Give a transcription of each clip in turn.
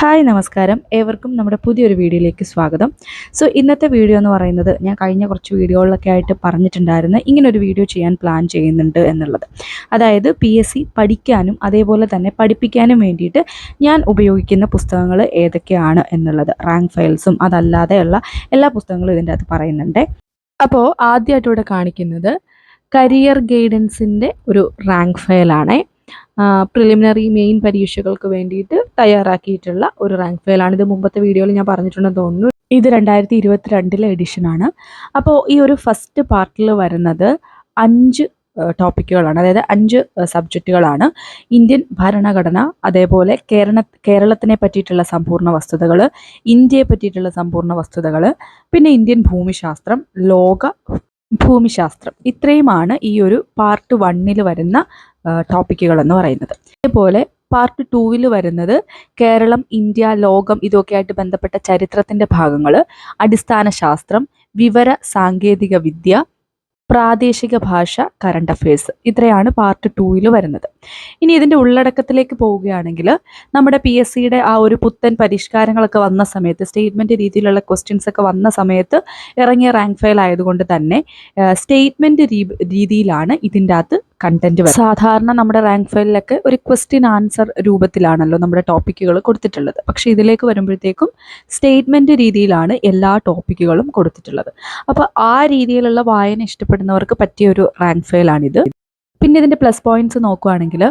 Hi നമസ്കാരം. ഏവർക്കും നമ്മുടെ പുതിയൊരു വീഡിയോയിലേക്ക് സ്വാഗതം. സോ ഇന്നത്തെ വീഡിയോ എന്ന് പറയുന്നത് ഞാൻ കഴിഞ്ഞ കുറച്ച് വീഡിയോകളിലൊക്കെ ആയിട്ട് പറഞ്ഞിട്ടുണ്ടായിരുന്നു ഇങ്ങനൊരു വീഡിയോ ചെയ്യാൻ പ്ലാൻ ചെയ്യുന്നുണ്ട് എന്നുള്ളത്. അതായത് പി എസ് സി പഠിക്കാനും അതേപോലെ തന്നെ പഠിപ്പിക്കാനും വേണ്ടിയിട്ട് ഞാൻ ഉപയോഗിക്കുന്ന പുസ്തകങ്ങൾ ഏതൊക്കെയാണ് എന്നുള്ളത്. റാങ്ക് ഫയൽസും അതല്ലാതെയുള്ള എല്ലാ പുസ്തകങ്ങളും ഇതിന്റെ അകത്ത് പറയുന്നുണ്ട്. അപ്പോൾ ആദ്യമായിട്ട് ഇവിടെ കാണിക്കുന്നത് കരിയർ ഗൈഡൻസിന്റെ ഒരു റാങ്ക് ഫയലാണേ പ്രിലിമിനറി മെയിൻ പരീക്ഷകൾക്ക് വേണ്ടിയിട്ട് തയ്യാറാക്കിയിട്ടുള്ള ഒരു റാങ്ക് ഫയലാണ് ഇത് മുമ്പത്തെ വീഡിയോയിൽ ഞാൻ പറഞ്ഞിട്ടുണ്ടെന്ന് തോന്നുന്നു. ഇത് രണ്ടായിരത്തി ഇരുപത്തിരണ്ടിലെ എഡിഷനാണ് അപ്പോൾ ഈ ഒരു ഫസ്റ്റ് പാർട്ടിൽ വരുന്നത് അഞ്ച് ടോപ്പിക്കുകളാണ് അതായത് അഞ്ച് സബ്ജക്റ്റുകളാണ് ഇന്ത്യൻ ഭരണഘടന അതേപോലെ കേരള കേരളത്തിനെ പറ്റിയിട്ടുള്ള സമ്പൂർണ വസ്തുതകൾ ഇന്ത്യയെ പറ്റിയിട്ടുള്ള സമ്പൂർണ വസ്തുതകൾ പിന്നെ ഇന്ത്യൻ ഭൂമിശാസ്ത്രം ലോക ഭൂമിശാസ്ത്രം. ഇത്രയുമാണ് ഈ ഒരു പാർട്ട് വണ്ണിൽ വരുന്ന ടോപ്പിക്കുകൾ എന്ന് പറയുന്നത്. അതേപോലെ പാർട്ട് ടൂവിൽ വരുന്നത് കേരളം ഇന്ത്യ ലോകം ഇതൊക്കെയായിട്ട് ബന്ധപ്പെട്ട ചരിത്രത്തിന്റെ ഭാഗങ്ങൾ അടിസ്ഥാന ശാസ്ത്രം വിവര സാങ്കേതിക വിദ്യ പ്രാദേശിക ഭാഷ കറണ്ട് അഫയേഴ്സ് ഇത്രയാണ് പാർട്ട് ടൂയിൽ വരുന്നത്. ഇനി ഇതിന്റെ ഉള്ളടക്കത്തിലേക്ക് പോവുകയാണെങ്കിൽ നമ്മുടെ പി എസ് സിയുടെ ആ ഒരു പുത്തൻ പരിഷ്കാരങ്ങളൊക്കെ വന്ന സമയത്ത് സ്റ്റേറ്റ്മെന്റ് രീതിയിലുള്ള ക്വസ്റ്റ്യൻസ് ഒക്കെ വന്ന സമയത്ത് ഇറങ്ങിയ റാങ്ക് ഫയൽ ആയതുകൊണ്ട് തന്നെ സ്റ്റേറ്റ്മെന്റ് രീതിയിലാണ് ഇതിന്റെ അകത്ത് കണ്ടന്റ് വരും. സാധാരണ നമ്മുടെ റാങ്ക് ഫയലിലൊക്കെ ഒരു ക്വസ്റ്റ്യൻ ആൻസർ രൂപത്തിലാണല്ലോ നമ്മുടെ ടോപ്പിക്കുകൾ കൊടുത്തിട്ടുള്ളത്. പക്ഷേ ഇതിലേക്ക് വരുമ്പോഴത്തേക്കും സ്റ്റേറ്റ്മെന്റ് രീതിയിലാണ് എല്ലാ ടോപ്പിക്കുകളും കൊടുത്തിട്ടുള്ളത്. അപ്പോൾ ആ രീതിയിലുള്ള വായന ഇഷ്ടപ്പെടുന്നവർക്ക് പറ്റിയ ഒരു റാങ്ക് ഫയലാണിത് പിന്നെ ഇതിന്റെ പ്ലസ് പോയിന്റ്സ് നോക്കുകയാണെങ്കിൽ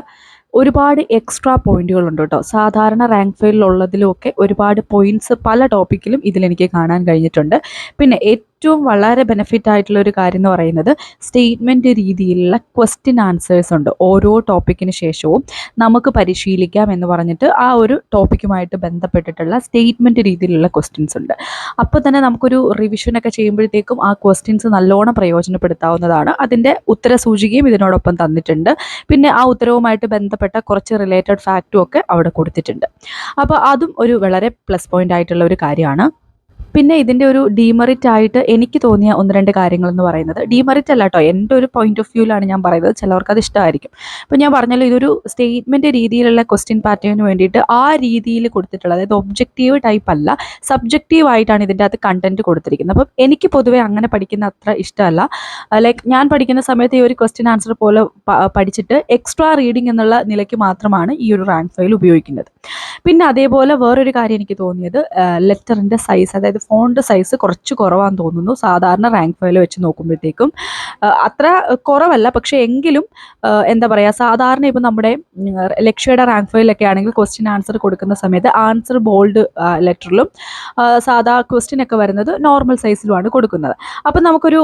ഒരുപാട് എക്സ്ട്രാ പോയിന്റുകൾ ഉണ്ട് കേട്ടോ സാധാരണ റാങ്ക് ഫയലിലുള്ളതിലുമൊക്കെ ഒരുപാട് പോയിന്റ്സ് പല ടോപ്പിക്കിലും ഇതിലെനിക്ക് കാണാൻ കഴിഞ്ഞിട്ടുണ്ട്. പിന്നെ ഏറ്റവും വളരെ ബെനിഫിറ്റ് ആയിട്ടുള്ള ഒരു കാര്യം എന്ന് പറയുന്നത് സ്റ്റേറ്റ്മെന്റ് രീതിയിലുള്ള ക്വസ്റ്റ്യൻ ആൻസേഴ്സ് ഉണ്ട്. ഓരോ ടോപ്പിക്കിന് ശേഷവും നമുക്ക് പരിശീലിക്കാം എന്ന് പറഞ്ഞിട്ട് ആ ഒരു ടോപ്പിക്കുമായിട്ട് ബന്ധപ്പെട്ടിട്ടുള്ള സ്റ്റേറ്റ്മെന്റ് രീതിയിലുള്ള ക്വസ്റ്റ്യൻസ് ഉണ്ട്. അപ്പോൾ തന്നെ നമുക്കൊരു റിവിഷനൊക്കെ ചെയ്യുമ്പോഴത്തേക്കും ആ ക്വസ്റ്റ്യൻസ് നല്ലോണം പ്രയോജനപ്പെടുത്താവുന്നതാണ്. അതിന്റെ ഉത്തരസൂചികയും ഇതിനോടൊപ്പം തന്നിട്ടുണ്ട്. പിന്നെ ആ ഉത്തരവുമായിട്ട് ബന്ധപ്പെട്ട കുറച്ച് റിലേറ്റഡ് ഫാക്റ്റും ഒക്കെ അവിടെ കൊടുത്തിട്ടുണ്ട്. അപ്പോൾ അതും ഒരു വളരെ പ്ലസ് പോയിന്റ് ആയിട്ടുള്ള ഒരു കാര്യമാണ്. പിന്നെ ഇതിന്റെ ഒരു ഡീമെറിറ്റ് ആയിട്ട് എനിക്ക് തോന്നിയ ഒന്ന് രണ്ട് കാര്യങ്ങൾ എന്ന് പറയുന്നത്. ഡീമെറിറ്റ് അല്ല കേട്ടോ എന്റെ ഒരു പോയിന്റ് ഓഫ് വ്യൂവിലാണ് ഞാൻ പറയുന്നത്. ചിലവർക്ക് അത് ഇഷ്ടമായിരിക്കും. അപ്പോൾ ഞാൻ പറഞ്ഞല്ലോ ഇതൊരു സ്റ്റേറ്റ്മെന്റ് രീതിയിലുള്ള ക്വസ്റ്റ്യൻ പാറ്റേണിന് വേണ്ടിയിട്ട് ആ രീതിയിൽ കൊടുത്തിട്ടുള്ളത് അതായത് ഒബ്ജക്റ്റീവ് ടൈപ്പ് അല്ല സബ്ജക്റ്റീവ് ആയിട്ടാണ് ഇതിന്റെ അകത്ത് കണ്ടന്റ് കൊടുത്തിരിക്കുന്നത്. അപ്പം എനിക്ക് പൊതുവേ അങ്ങനെ പഠിക്കുന്ന അത്ര ഇഷ്ടമല്ല. ലൈക്ക് ഞാൻ പഠിക്കുന്ന സമയത്ത് ഈ ഒരു ക്വസ്റ്റ്യൻ ആൻസർ പോലെ പഠിച്ചിട്ട് എക്സ്ട്രാ റീഡിംഗ് എന്നുള്ള നിലയ്ക്ക് മാത്രമാണ് ഈ ഒരു റാങ്ക് ഫയൽ ഉപയോഗിക്കുന്നത്. പിന്നെ അതേപോലെ വേറൊരു കാര്യം എനിക്ക് തോന്നിയത് ലെറ്ററിന്റെ സൈസ് അതായത് ഫോണിന്റെ സൈസ് കുറച്ച് കുറവാന്ന് തോന്നുന്നു. സാധാരണ റാങ്ക് ഫയൽ വെച്ച് നോക്കുമ്പോഴത്തേക്കും. അത്ര കുറവല്ല പക്ഷേ എങ്കിലും എന്താ പറയുക സാധാരണ ഇപ്പം നമ്മുടെ ലക്ഷ്യയുടെ റാങ്ക് ഫയലൊക്കെ ആണെങ്കിൽ ക്വസ്റ്റ്യൻ ആൻസർ കൊടുക്കുന്ന സമയത്ത് ആൻസർ ബോൾഡ് ലെറ്ററിലും സാധാ ക്വസ്റ്റ്യൻ ഒക്കെ വരുന്നത് നോർമൽ സൈസിലുമാണ് കൊടുക്കുന്നത്. അപ്പം നമുക്കൊരു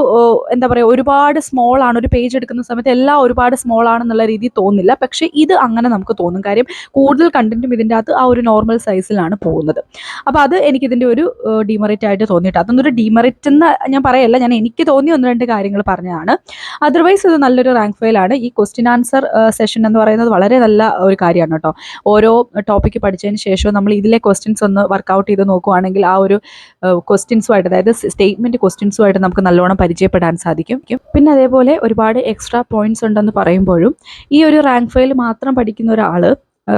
എന്താ പറയുക ഒരുപാട് സ്മോൾ ആണ് ഒരു പേജ് എടുക്കുന്ന സമയത്ത് എല്ലാം ഒരുപാട് സ്മോൾ ആണെന്നുള്ള രീതി തോന്നില്ല. പക്ഷേ ഇത് അങ്ങനെ നമുക്ക് തോന്നും. കാര്യം കൂടുതൽ കണ്ടന്റും ഇതിന്റെ അകത്ത് ആ ഒരു നോർമൽ സൈസിലാണ് പോകുന്നത്. അപ്പോൾ അത് എനിക്കിതിന്റെ ഒരു ഡിമെറിറ്റ് ആയിട്ട് തോന്നിയിട്ട് അതൊന്നൊരു ഡിമെറിറ്റ് എന്ന് ഞാൻ പറയല്ല ഞാൻ എനിക്ക് തോന്നിയ ഒന്ന് രണ്ട് കാര്യങ്ങൾ പറഞ്ഞതാണ്. അതർവൈസ് ഇത് നല്ലൊരു റാങ്ക് ഫയലാണ് ഈ ക്വസ്റ്റ്യൻ ആൻസർ സെഷൻ എന്ന് പറയുന്നത് വളരെ നല്ല ഒരു കാര്യമാണ് കേട്ടോ. ഓരോ ടോപ്പിക്ക് പഠിച്ചതിന് ശേഷം നമ്മൾ ഇതിലെ ക്വസ്റ്റ്യൻസ് ഒന്ന് വർക്കൗട്ട് ചെയ്ത് നോക്കുവാണെങ്കിൽ ആ ഒരു ക്വസ്റ്റ്യൻസുമായിട്ട് അതായത് സ്റ്റേറ്റ്മെന്റ് ക്വസ്റ്റ്യൻസുമായിട്ട് നമുക്ക് നല്ലോണം പരിചയപ്പെടാൻ സാധിക്കും. പിന്നെ അതേപോലെ ഒരുപാട് എക്സ്ട്രാ പോയിന്റ്സ് ഉണ്ടെന്ന് പറയുമ്പോഴും ഈ ഒരു റാങ്ക് ഫയൽ മാത്രം പഠിക്കുന്ന ഒരാൾ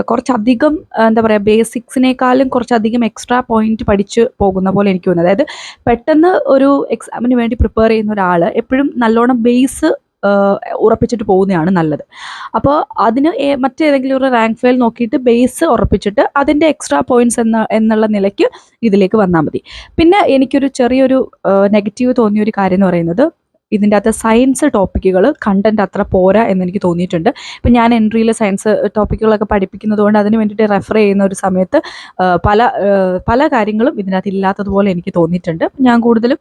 കുറച്ചധികം എന്താ പറയുക ബേസിക്സിനേക്കാളും കുറച്ചധികം എക്സ്ട്രാ പോയിന്റ് പഠിച്ച് പോകുന്ന പോലെ എനിക്ക് തോന്നുന്നത് അതായത് പെട്ടെന്ന് ഒരു എക്സാമിന് വേണ്ടി പ്രിപ്പയർ ചെയ്യുന്ന ഒരാൾ എപ്പോഴും നല്ലോണം ബേസ് ഉറപ്പിച്ചിട്ട് പോകുന്നതാണ് നല്ലത്. അപ്പോൾ അതിന് മറ്റേതെങ്കിലും ഒരു റാങ്ക് ഫയൽ നോക്കിയിട്ട് ബേസ് ഉറപ്പിച്ചിട്ട് അതിന്റെ എക്സ്ട്രാ പോയിന്റ്സ് എന്ന എന്നുള്ള നിലയ്ക്ക് ഇതിലേക്ക് വന്നാൽ മതി. പിന്നെ എനിക്കൊരു ചെറിയൊരു നെഗറ്റീവ് തോന്നിയ ഒരു കാര്യം എന്ന് പറയുന്നത് ഇതിന്റെ അകത്ത് സയൻസ് ടോപ്പിക്കുകൾ കണ്ടന്റ് അത്ര പോരാ എന്നെനിക്ക് തോന്നിയിട്ടുണ്ട്. ഇപ്പം ഞാൻ എൻട്രിയിൽ സയൻസ് ടോപ്പിക്കുകളൊക്കെ പഠിപ്പിക്കുന്നത് കൊണ്ട് അതിന് വേണ്ടിയിട്ട് റെഫർ ചെയ്യുന്ന ഒരു സമയത്ത് പല പല കാര്യങ്ങളും ഇതിനകത്ത് ഇല്ലാത്തതുപോലെ എനിക്ക് തോന്നിയിട്ടുണ്ട്. ഞാൻ കൂടുതലും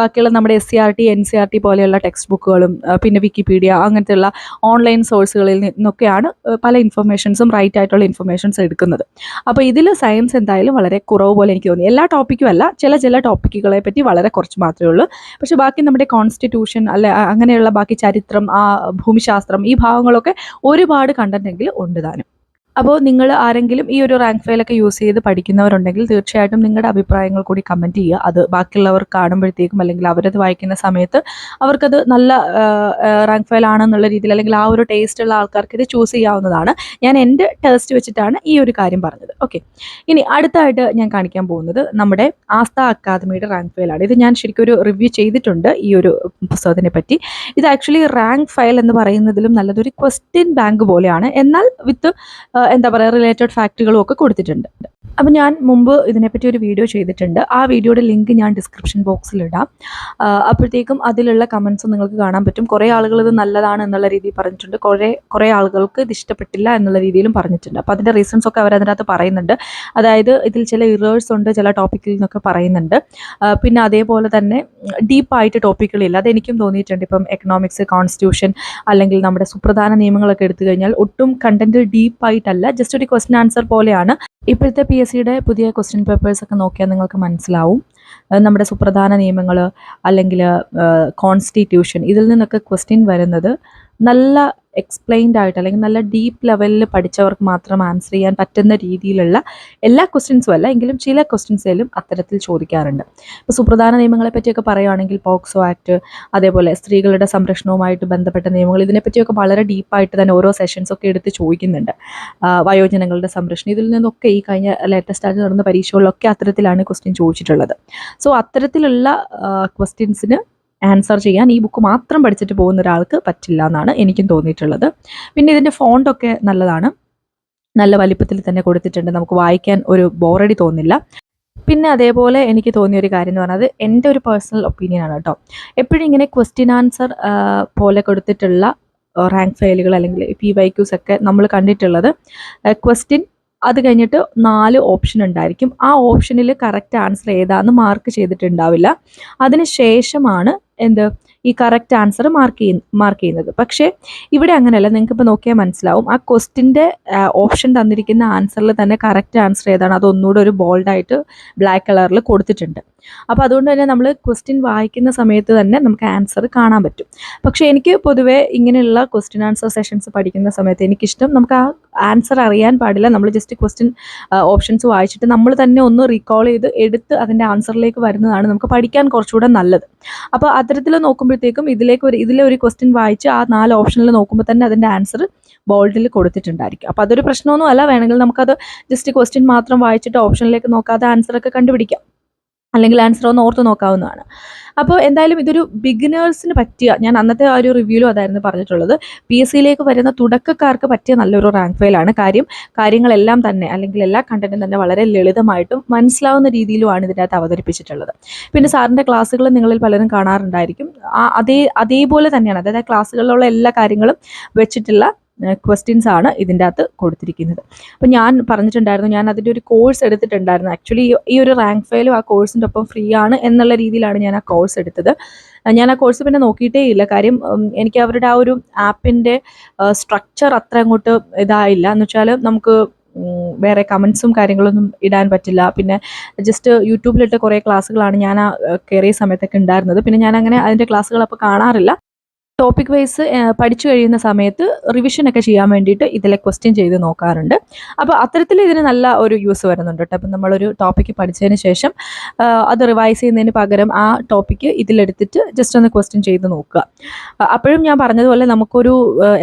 ബാക്കിയുള്ള നമ്മുടെ S C R T N C R T പോലെയുള്ള ടെക്സ്റ്റ് ബുക്കുകളും പിന്നെ വിക്കിപീഡിയ അങ്ങനത്തെയുള്ള ഓൺലൈൻ സോഴ്സുകളിൽ നിന്നൊക്കെയാണ് പല ഇൻഫർമേഷൻസും റൈറ്റ് ആയിട്ടുള്ള ഇൻഫർമേഷൻസ് എടുക്കുന്നത്. അപ്പോൾ ഇതിൽ സയൻസ് എന്തായാലും വളരെ കുറവ് പോലെ എനിക്ക് തോന്നി. എല്ലാ ടോപ്പിക്കും അല്ല ചില ചില ടോപ്പിക്കുകളെ പറ്റി വളരെ കുറച്ച് മാത്രമേ ഉള്ളൂ. പക്ഷേ ബാക്കി നമ്മുടെ കോൺസ്റ്റിറ്റ്യൂഷൻ കോൺസ്റ്റിറ്റ്യൂഷൻ അല്ലെ അങ്ങനെയുള്ള ബാക്കി ചരിത്രം ആ ഭൂമിശാസ്ത്രം ഈ ഭാഗങ്ങളൊക്കെ ഒരുപാട് കണ്ടന്റെങ്കിൽ ഉണ്ട് താനും. അപ്പോൾ നിങ്ങൾ ആരെങ്കിലും ഈ ഒരു റാങ്ക് ഫയലൊക്കെ യൂസ് ചെയ്ത് പഠിക്കുന്നവരുണ്ടെങ്കിൽ തീർച്ചയായിട്ടും നിങ്ങളുടെ അഭിപ്രായങ്ങൾ കൂടി കമന്റ് ചെയ്യുക. അത് ബാക്കിയുള്ളവർ കാണുമ്പോഴത്തേക്കും അല്ലെങ്കിൽ അവരത് വായിക്കുന്ന സമയത്ത് അവർക്കത് നല്ല റാങ്ക് ഫയൽ ആണെന്നുള്ള രീതിയിൽ അല്ലെങ്കിൽ ആ ഒരു ടേസ്റ്റ് ഉള്ള ആൾക്കാർക്ക് ഇത് ചൂസ് ചെയ്യാവുന്നതാണ്. ഞാൻ എന്റെ ടേസ്റ്റ് വെച്ചിട്ടാണ് ഈ ഒരു കാര്യം പറഞ്ഞത്. ഓക്കെ ഇനി അടുത്തായിട്ട് ഞാൻ കാണിക്കാൻ പോകുന്നത് നമ്മുടെ ആസ്ഥ അക്കാദമിയുടെ റാങ്ക് ഫയലാണ് ഇത് ഞാൻ ശരിക്കും ഒരു റിവ്യൂ ചെയ്തിട്ടുണ്ട് ഈ ഒരു പുസ്തകത്തിനെ പറ്റി. ഇത് ആക്ച്വലി റാങ്ക് ഫയൽ എന്ന് പറയുന്നതിലും നല്ലതൊരു ക്വസ്റ്റ്യൻ ബാങ്ക് പോലെയാണ്. എന്നാൽ വിത്ത് എന്താ പറയുക റിലേറ്റഡ് ഫാക്റ്റുകളും ഒക്കെ കൊടുത്തിട്ടുണ്ട്. അപ്പം ഞാൻ മുമ്പ് ഇതിനെപ്പറ്റി ഒരു വീഡിയോ ചെയ്തിട്ടുണ്ട്. ആ വീഡിയോയുടെ ലിങ്ക് ഞാൻ ഡിസ്ക്രിപ്ഷൻ ബോക്സിൽ ഇടാം. അപ്പോഴത്തേക്കും അതിലുള്ള കമൻസ് നിങ്ങൾക്ക് കാണാൻ പറ്റും. കുറേ ആളുകൾ ഇത് നല്ലതാണ് എന്നുള്ള രീതിയിൽ പറഞ്ഞിട്ടുണ്ട്. കുറേ കുറേ ആളുകൾക്ക് ഇത് ഇഷ്ടപ്പെട്ടില്ല എന്നുള്ള രീതിയിലും പറഞ്ഞിട്ടുണ്ട്. അപ്പോൾ അതിന്റെ റീസൺസ് ഒക്കെ അവർ പറയുന്നുണ്ട്. അതായത് ഇതിൽ ചില ഇറേഴ്സ് ഉണ്ട് ചില ടോപ്പിക്കിൽ നിന്നൊക്കെ പറയുന്നുണ്ട്. പിന്നെ അതേപോലെ തന്നെ ഡീപ്പായിട്ട് ടോപ്പിക്കുകളില്ല അതെനിക്കും തോന്നിയിട്ടുണ്ട്. ഇപ്പം എക്കണോമിക്സ് കോൺസ്റ്റിറ്റ്യൂഷൻ അല്ലെങ്കിൽ നമ്മുടെ സുപ്രധാന നിയമങ്ങളൊക്കെ എടുത്തു കഴിഞ്ഞാൽ ഒട്ടും കണ്ടന്റ് ഡീപ്പായിട്ടല്ല ജസ്റ്റ് ഒരു ക്വസ്റ്റൻ ആൻസർ പോലെയാണ്. ഇപ്പോഴത്തെ പി എസ് സിയുടെ പുതിയ ക്വസ്റ്റ്യൻ പേപ്പേഴ്സ് ഒക്കെ നോക്കിയാൽ നിങ്ങൾക്ക് മനസ്സിലാവും. നമ്മുടെ സുപ്രധാന നിയമങ്ങൾ അല്ലെങ്കിൽ കോൺസ്റ്റിറ്റ്യൂഷൻ ഇതിൽ നിന്നൊക്കെ ക്വസ്റ്റ്യൻ വരുന്നത് നല്ല എക്സ്പ്ലെയിൻഡ് ആയിട്ട് അല്ലെങ്കിൽ നല്ല ഡീപ്പ് ലെവലിൽ പഠിച്ചവർക്ക് മാത്രം ആൻസർ ചെയ്യാൻ പറ്റുന്ന രീതിയിലുള്ള എല്ലാ ക്വസ്റ്റ്യൻസും അല്ല എങ്കിലും ചില ക്വസ്റ്റ്യൻസിലും അത്തരത്തിൽ ചോദിക്കാറുണ്ട്. ഇപ്പോൾ സുപ്രധാന നിയമങ്ങളെ പറ്റിയൊക്കെ പറയുകയാണെങ്കിൽ പോക്സോ ആക്ട് അതേപോലെ സ്ത്രീകളുടെ സംരക്ഷണവുമായിട്ട് ബന്ധപ്പെട്ട നിയമങ്ങൾ ഇതിനെപ്പറ്റിയൊക്കെ വളരെ ഡീപ്പായിട്ട് തന്നെ ഓരോ സെഷൻസൊക്കെ എടുത്ത് ചോദിക്കുന്നുണ്ട്. വയോജനങ്ങളുടെ സംരക്ഷണം ഇതിൽ നിന്നൊക്കെ ഈ കഴിഞ്ഞ ലേറ്റസ്റ്റ് ആയിട്ട് നടന്ന പരീക്ഷകളിലൊക്കെ അത്തരത്തിലാണ് ക്വസ്റ്റ്യൻ ചോദിച്ചിട്ടുള്ളത്. സോ അത്തരത്തിലുള്ള ക്വസ്റ്റ്യൻസിന് ആൻസർ ചെയ്യാൻ ഈ ബുക്ക് മാത്രം പഠിച്ചിട്ട് പോകുന്ന ഒരാൾക്ക് പറ്റില്ല എന്നാണ് എനിക്കും തോന്നിയിട്ടുള്ളത്. പിന്നെ ഇതിന്റെ ഫോണ്ടൊക്കെ നല്ലതാണ്. നല്ല വലിപ്പത്തിൽ തന്നെ കൊടുത്തിട്ടുണ്ട്. നമുക്ക് വായിക്കാൻ ഒരു ബോറടി തോന്നില്ല. പിന്നെ അതേപോലെ എനിക്ക് തോന്നിയ ഒരു കാര്യം എന്ന് പറഞ്ഞത് എന്റെ ഒരു പേഴ്സണൽ ഒപ്പീനിയൻ ആണ് കേട്ടോ. എപ്പോഴും ഇങ്ങനെ ക്വസ്റ്റ്യൻ ആൻസർ പോലെ കൊടുത്തിട്ടുള്ള റാങ്ക് ഫയലുകൾ അല്ലെങ്കിൽ പി വൈ ക്യൂസ് ഒക്കെ നമ്മൾ കണ്ടിട്ടുള്ളത് ക്വസ്റ്റ്യൻ അത് കഴിഞ്ഞിട്ട് നാല് ഓപ്ഷൻ ഉണ്ടായിരിക്കും. ആ ഓപ്ഷനിൽ കറക്റ്റ് ആൻസർ ഏതാന്ന് മാർക്ക് ചെയ്തിട്ടുണ്ടാവില്ല. അതിന് ശേഷമാണ് എന്ത്? ഈ കറക്റ്റ് ആൻസർ മാർക്ക് ചെയ്യ മാർക്ക് ചെയ്യുന്നത്. പക്ഷേ ഇവിടെ അങ്ങനെയല്ല. നിങ്ങൾക്ക് ഇപ്പോൾ നോക്കിയാൽ മനസ്സിലാവും. ആ ക്വസ്റ്റിന്റെ ഓപ്ഷൻ തന്നിരിക്കുന്ന ആൻസറിൽ തന്നെ കറക്റ്റ് ആൻസർ ഏതാണ്? അതൊന്നുകൂടെ ഒരു ബോൾഡായിട്ട് ബ്ലാക്ക് കളറിൽ കൊടുത്തിട്ടുണ്ട്. അപ്പോൾ അതുകൊണ്ട് തന്നെ നമ്മൾ ക്വസ്റ്റ്യൻ വായിക്കുന്ന സമയത്ത് തന്നെ നമുക്ക് ആൻസർ കാണാൻ പറ്റും. പക്ഷേ എനിക്ക് പൊതുവേ ഇങ്ങനെയുള്ള ക്വസ്റ്റ്യൻ ആൻസർ സെഷൻസ് പഠിക്കുന്ന സമയത്ത് എനിക്കിഷ്ടം നമുക്ക് ആ ആൻസർ അറിയാൻ പാടില്ല. നമ്മൾ ജസ്റ്റ് ക്വസ്റ്റ്യൻ ഓപ്ഷൻസ് വായിച്ചിട്ട് നമ്മൾ തന്നെ ഒന്ന് റീകോൾ ചെയ്ത് എടുത്ത് അതിന്റെ ആൻസറിലേക്ക് വരുന്നതാണ് നമുക്ക് പഠിക്കാൻ കുറച്ചുകൂടെ നല്ലത്. അപ്പോൾ അത്തരത്തിൽ നോക്കുമ്പോഴത്തേക്കും ഇതിലേക്ക് ഒരു ഇതിലെ ഒരു ക്വസ്റ്റ്യൻ വായിച്ച് ആ നാല് ഓപ്ഷനിൽ നോക്കുമ്പോൾ തന്നെ അതിന്റെ ആൻസർ ബോൾഡിൽ കൊടുത്തിട്ടുണ്ടായിരിക്കും. അപ്പോൾ അതൊരു പ്രശ്നമൊന്നും അല്ല. വേണമെങ്കിൽ നമുക്കത് ജസ്റ്റ് ക്വസ്റ്റ്യൻ മാത്രം വായിച്ചിട്ട് ഓപ്ഷനിലേക്ക് നോക്കാതെ ആൻസറൊക്കെ കണ്ടുപിടിക്കാം. അല്ലെങ്കിൽ ആൻസർ ഒന്ന് ഓർത്ത് നോക്കാവുന്നതാണ്. അപ്പോൾ എന്തായാലും ഇതൊരു ബിഗിനേഴ്സിന് പറ്റിയ ഞാൻ അന്നത്തെ ആ ഒരു റിവ്യൂലും അതായിരുന്നു പറഞ്ഞിട്ടുള്ളത്. പി എസ് സിയിലേക്ക് വരുന്ന തുടക്കക്കാർക്ക് പറ്റിയ നല്ലൊരു റാങ്ക് ഫയലാണ് കാര്യം കാര്യങ്ങളെല്ലാം തന്നെ അല്ലെങ്കിൽ എല്ലാ കണ്ടന്റും തന്നെ വളരെ ലളിതമായിട്ടും മനസ്സിലാവുന്ന രീതിയിലുമാണ് ഇതിനകത്ത് അവതരിപ്പിച്ചിട്ടുള്ളത്. പിന്നെ സാറിന്റെ ക്ലാസ്സുകൾ നിങ്ങളിൽ പലരും കാണാറുണ്ടായിരിക്കും. അതേ അതേപോലെ തന്നെയാണ്. അതായത് ക്ലാസ്സുകളിലുള്ള എല്ലാ കാര്യങ്ങളും വെച്ചിട്ടുള്ള ക്വസ്റ്റ്യൻസ് ആണ് ഇതിന്റെ അകത്ത് കൊടുത്തിരിക്കുന്നത്. അപ്പോൾ ഞാൻ പറഞ്ഞിട്ടുണ്ടായിരുന്നു ഞാൻ അതിന്റെ ഒരു കോഴ്സ് എടുത്തിട്ടുണ്ടായിരുന്നു. ആക്ച്വലി ഈ ഒരു റാങ്ക് ഫയലും ആ കോഴ്സിന്റെ ഒപ്പം ഫ്രീ ആണ് എന്നുള്ള രീതിയിലാണ് ഞാൻ ആ കോഴ്സ് എടുത്തത്. ഞാൻ ആ കോഴ്സ് പിന്നെ നോക്കിയിട്ടേ ഇല്ല. കാര്യം എനിക്ക് അവരുടെ ആ ഒരു ആപ്പിന്റെ സ്ട്രക്ചർ അത്ര അങ്ങോട്ട് ഇതായില്ല. എന്ന് വെച്ചാൽ നമുക്ക് വേറെ കമൻസും കാര്യങ്ങളൊന്നും ഇടാൻ പറ്റില്ല. പിന്നെ ജസ്റ്റ് യൂട്യൂബിലിട്ട് കുറേ ക്ലാസ്സുകളാണ് ഞാൻ ആ കയറിയ സമയത്തൊക്കെ ഉണ്ടായിരുന്നത്. പിന്നെ ഞാൻ അങ്ങനെ അതിന്റെ ക്ലാസ്സുകൾ അപ്പോൾ കാണാറില്ല. ടോപ്പിക് വൈസ് പഠിച്ചു കഴിയുന്ന സമയത്ത് റിവിഷൻ ഒക്കെ ചെയ്യാൻ വേണ്ടിയിട്ട് ഇതിലെ ക്വസ്റ്റ്യൻ ചെയ്ത് നോക്കാറുണ്ട്. അപ്പോൾ അത്തരത്തിൽ ഇതിന് നല്ല ഒരു യൂസ് വരുന്നുണ്ട് കേട്ടോ. അപ്പം നമ്മളൊരു ടോപ്പിക്ക് പഠിച്ചതിന് ശേഷം അത് റിവൈസ് ചെയ്യുന്നതിന് പകരം ആ ടോപ്പിക്ക് ഇതിലെടുത്തിട്ട് ജസ്റ്റ് ഒന്ന് ക്വസ്റ്റ്യൻ ചെയ്ത് നോക്കുക. അപ്പോഴും ഞാൻ പറഞ്ഞതുപോലെ നമുക്കൊരു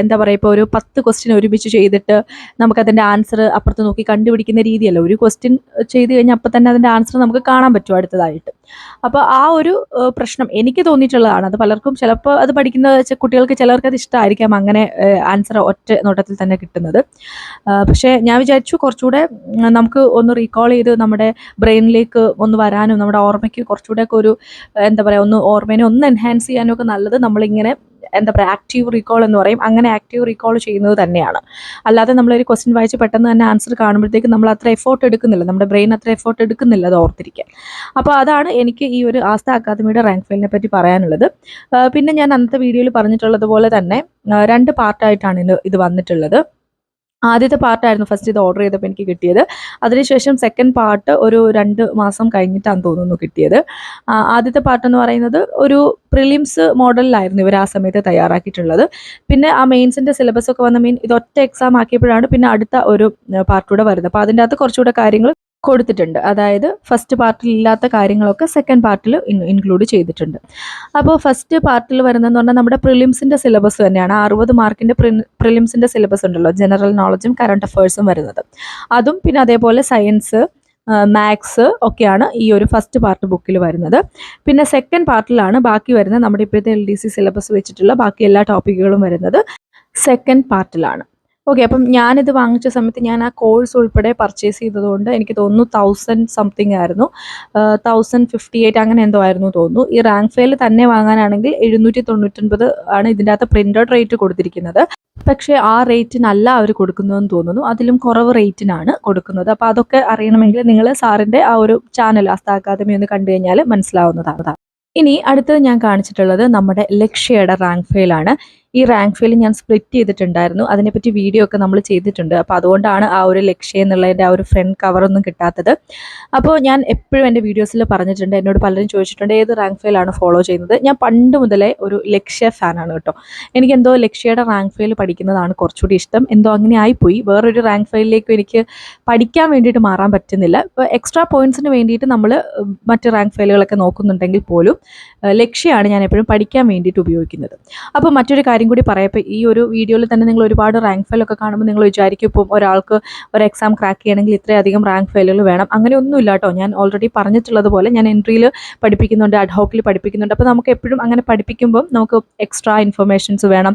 എന്താ പറയുക ഇപ്പോൾ ഒരു പത്ത് ക്വസ്റ്റ്യൻ ഒരുമിച്ച് ചെയ്തിട്ട് നമുക്കതിന്റെ ആൻസർ അപ്പുറത്ത് നോക്കി കണ്ടുപിടിക്കുന്ന രീതിയല്ല. ഒരു ക്വസ്റ്റ്യൻ ചെയ്ത് കഴിഞ്ഞാൽ അപ്പം തന്നെ അതിന്റെ ആൻസർ നമുക്ക് കാണാൻ പറ്റും അടുത്തതായിട്ട്. അപ്പോൾ ആ ഒരു പ്രശ്നം എനിക്ക് തോന്നിയിട്ടുള്ളതാണ്. അത് പലർക്കും ചിലപ്പോൾ അത് പഠിക്കുന്ന കുട്ടികൾക്ക് ചിലർക്ക് അത് ഇഷ്ടമായിരിക്കാം അങ്ങനെ ആൻസർ ഒറ്റ നോട്ടത്തിൽ തന്നെ കിട്ടുന്നത്. പക്ഷേ ഞാൻ വിചാരിച്ചു കുറച്ചുകൂടെ നമുക്ക് ഒന്ന് റീകോൾ ചെയ്ത് നമ്മുടെ ബ്രെയിനിലേക്ക് ഒന്ന് വരാനും നമ്മുടെ ഓർമ്മയ്ക്ക് കുറച്ചുകൂടെ ഒക്കെ ഒരു എന്താ പറയുക ഒന്ന് ഓർമ്മേനെ ഒന്ന് എൻഹാൻസ് ചെയ്യാനും ഒക്കെ നല്ലത് നമ്മളിങ്ങനെ എന്താ പറയുക ആക്റ്റീവ് റീകോൾ എന്ന് പറയും. അങ്ങനെ ആക്റ്റീവ് റീകോൾ ചെയ്യുന്നത് തന്നെയാണ്. അല്ലാതെ നമ്മളൊരു ക്വസ്റ്റ്യൻ വായിച്ച് പെട്ടെന്ന് തന്നെ ആൻസർ കാണുമ്പോഴത്തേക്ക് നമ്മൾ അത്ര എഫോർട്ട് എടുക്കുന്നില്ല. നമ്മുടെ ബ്രെയിൻ അത്ര എഫോർട്ട് എടുക്കുന്നില്ല അത് ഓർത്തിരിക്കാൻ. അപ്പോൾ അതാണ് എനിക്ക് ഈ ഒരു ആസ്ത അക്കാദമിയുടെ റാങ്ക് ഫെയിലിനെ പറ്റി പറയാനുള്ളത്. പിന്നെ ഞാൻ അന്നത്തെ വീഡിയോയിൽ പറഞ്ഞിട്ടുള്ളത് പോലെ തന്നെ രണ്ട് പാർട്ടായിട്ടാണ് ഇത് ഇത് വന്നിട്ടുള്ളത്. ആദ്യത്തെ പാർട്ടായിരുന്നു ഫസ്റ്റ് ഇത് ഓർഡർ ചെയ്തപ്പോൾ എനിക്ക് കിട്ടിയത്. അതിനുശേഷം സെക്കൻഡ് പാർട്ട് ഒരു രണ്ട് മാസം കഴിഞ്ഞിട്ടാണ് തോന്നുന്നു കിട്ടിയത്. ആദ്യത്തെ പാർട്ട് എന്ന് പറയുന്നത് ഒരു പ്രിലിംസ് മോഡലിലായിരുന്നു ഇവർ ആ സമയത്ത് തയ്യാറാക്കിയിട്ടുള്ളത്. പിന്നെ ആ മെയിൻസിന്റെ സിലബസ് ഒക്കെ വന്ന മെയിൻ ഇതൊറ്റ എക്സാം ആക്കിയപ്പോഴാണ് പിന്നെ അടുത്ത ഒരു പാർട്ടൂടെ വരുന്നത്. അപ്പോൾ അതിന്റെ അകത്ത് കുറച്ചുകൂടെ കാര്യങ്ങൾ കൊടുത്തിട്ടുണ്ട്. അതായത് ഫസ്റ്റ് പാർട്ടിൽ ഇല്ലാത്ത കാര്യങ്ങളൊക്കെ സെക്കൻഡ് പാർട്ടിൽ ഇൻക്ലൂഡ് ചെയ്തിട്ടുണ്ട്. അപ്പോൾ ഫസ്റ്റ് പാർട്ടിൽ വരുന്നതെന്ന് പറഞ്ഞാൽ നമ്മുടെ പ്രിലിംസിന്റെ സിലബസ് തന്നെയാണ്. അറുപത് മാർക്കിന്റെ പ്രിലിംസിന്റെ സിലബസ് ഉണ്ടല്ലോ. ജനറൽ നോളജും കറണ്ട് അഫയേഴ്സും വരുന്നത്. അതും പിന്നെ അതേപോലെ സയൻസ് മാത്സ് ഒക്കെയാണ് ഈ ഒരു ഫസ്റ്റ് പാർട്ട് ബുക്കിൽ വരുന്നത്. പിന്നെ സെക്കൻഡ് പാർട്ടിലാണ് ബാക്കി വരുന്ന നമ്മുടെ ഇപ്പോഴത്തെ എൽ ഡി സി സിലബസ് വെച്ചിട്ടുള്ള ബാക്കി എല്ലാ ടോപ്പിക്കുകളും വരുന്നത് സെക്കൻഡ് പാർട്ടിലാണ് ഓക്കെ അപ്പം ഞാനിത് വാങ്ങിച്ച സമയത്ത് ഞാൻ ആ കോഴ്സ് ഉൾപ്പെടെ പർച്ചേസ് ചെയ്തതുകൊണ്ട് എനിക്ക് തോന്നുന്നു തൗസൻഡ് സംതിങ് ആയിരുന്നു. തൗസൻഡ് ഫിഫ്റ്റി എയ്റ്റ് അങ്ങനെ എന്തോ ആയിരുന്നു തോന്നുന്നു. ഈ റാങ്ക് ഫെയിൽ തന്നെ വാങ്ങാനാണെങ്കിൽ എഴുന്നൂറ്റി തൊണ്ണൂറ്റൊൻപത് ആണ് ഇതിന്റെ അകത്ത് പ്രിന്റഡ് റേറ്റ് കൊടുത്തിരിക്കുന്നത്. പക്ഷേ ആ റേറ്റിനല്ല അവർ കൊടുക്കുന്നതെന്ന് തോന്നുന്നു. അതിലും കുറവ് റേറ്റിനാണ് കൊടുക്കുന്നത്. അപ്പോൾ അതൊക്കെ അറിയണമെങ്കിൽ നിങ്ങൾ സാറിന്റെ ആ ഒരു ചാനൽ അസ്ത അക്കാദമി ഒന്ന് കണ്ടു കഴിഞ്ഞാൽ മനസ്സിലാവുന്നതാണ്. ഇനി അടുത്തത് ഞാൻ കാണിച്ചിട്ടുള്ളത് നമ്മുടെ ലക്ഷ്യയുടെ റാങ്ക് ഫെയിലാണ് ഈ റാങ്ക് ഫീൽ ഞാൻ സ്പ്ലിറ്റ് ചെയ്തിട്ടുണ്ടായിരുന്നു. അതിനെപ്പറ്റി വീഡിയോ ഒക്കെ നമ്മൾ ചെയ്തിട്ടുണ്ട്. അപ്പോൾ അതുകൊണ്ടാണ് ആ ഒരു ലക്ഷ്യം എന്നുള്ളതിന്റെ ആ ഒരു ഫ്രണ്ട് കവറൊന്നും കിട്ടാത്തത്. അപ്പോൾ ഞാൻ എപ്പോഴും എന്റെ വീഡിയോസിൽ പറഞ്ഞിട്ടുണ്ട് എന്നോട് പലരും ചോദിച്ചിട്ടുണ്ട് ഏത് റാങ്ക് ഫെയിലാണ് ഫോളോ ചെയ്യുന്നത്? ഞാൻ പണ്ട് മുതലേ ഒരു ലക്ഷ്യ ഫാനാണ് കേട്ടോ. എനിക്കെന്തോ ലക്ഷ്യയുടെ റാങ്ക് ഫെയിൽ പഠിക്കുന്നതാണ് കുറച്ചുകൂടി ഇഷ്ടം. എന്തോ അങ്ങനെ ആയിപ്പോയി. വേറൊരു റാങ്ക് ഫെയിലിലേക്ക് എനിക്ക് പഠിക്കാൻ വേണ്ടിയിട്ട് മാറാൻ പറ്റുന്നില്ല. എക്സ്ട്രാ പോയിന്റ്സിന് വേണ്ടിയിട്ട് നമ്മൾ മറ്റ് റാങ്ക് ഫെയിലുകളൊക്കെ നോക്കുന്നുണ്ടെങ്കിൽ പോലും ലക്ഷ്യമാണ് ഞാൻ എപ്പോഴും പഠിക്കാൻ വേണ്ടിയിട്ട് ഉപയോഗിക്കുന്നത്. അപ്പോൾ മറ്റൊരു കാര്യം കൂടി പറയാം. ഇപ്പോൾ ഈ ഒരു വീഡിയോയിൽ തന്നെ നിങ്ങൾ ഒരുപാട് റാങ്ക് ഫെയിലൊക്കെ കാണുമ്പോൾ നിങ്ങൾ വിചാരിക്കും ഇപ്പം ഒരാൾക്ക് ഒരു എക്സാം ക്രാക്ക് ചെയ്യണമെങ്കിൽ ഇത്രയധികം റാങ്ക് ഫെയിലുകൾ വേണം. അങ്ങനെയൊന്നുമില്ല കേട്ടോ ഞാൻ ഓൾറെഡി പറഞ്ഞിട്ടുള്ളത് പോലെ ഞാൻ എൻട്രിയിൽ പഠിപ്പിക്കുന്നുണ്ട് അഡ്ഹോക്കിൽ പഠിപ്പിക്കുന്നുണ്ട്. അപ്പോൾ നമുക്ക് എപ്പോഴും അങ്ങനെ പഠിപ്പിക്കുമ്പം നമുക്ക് എക്സ്ട്രാ ഇൻഫർമേഷൻസ് വേണം.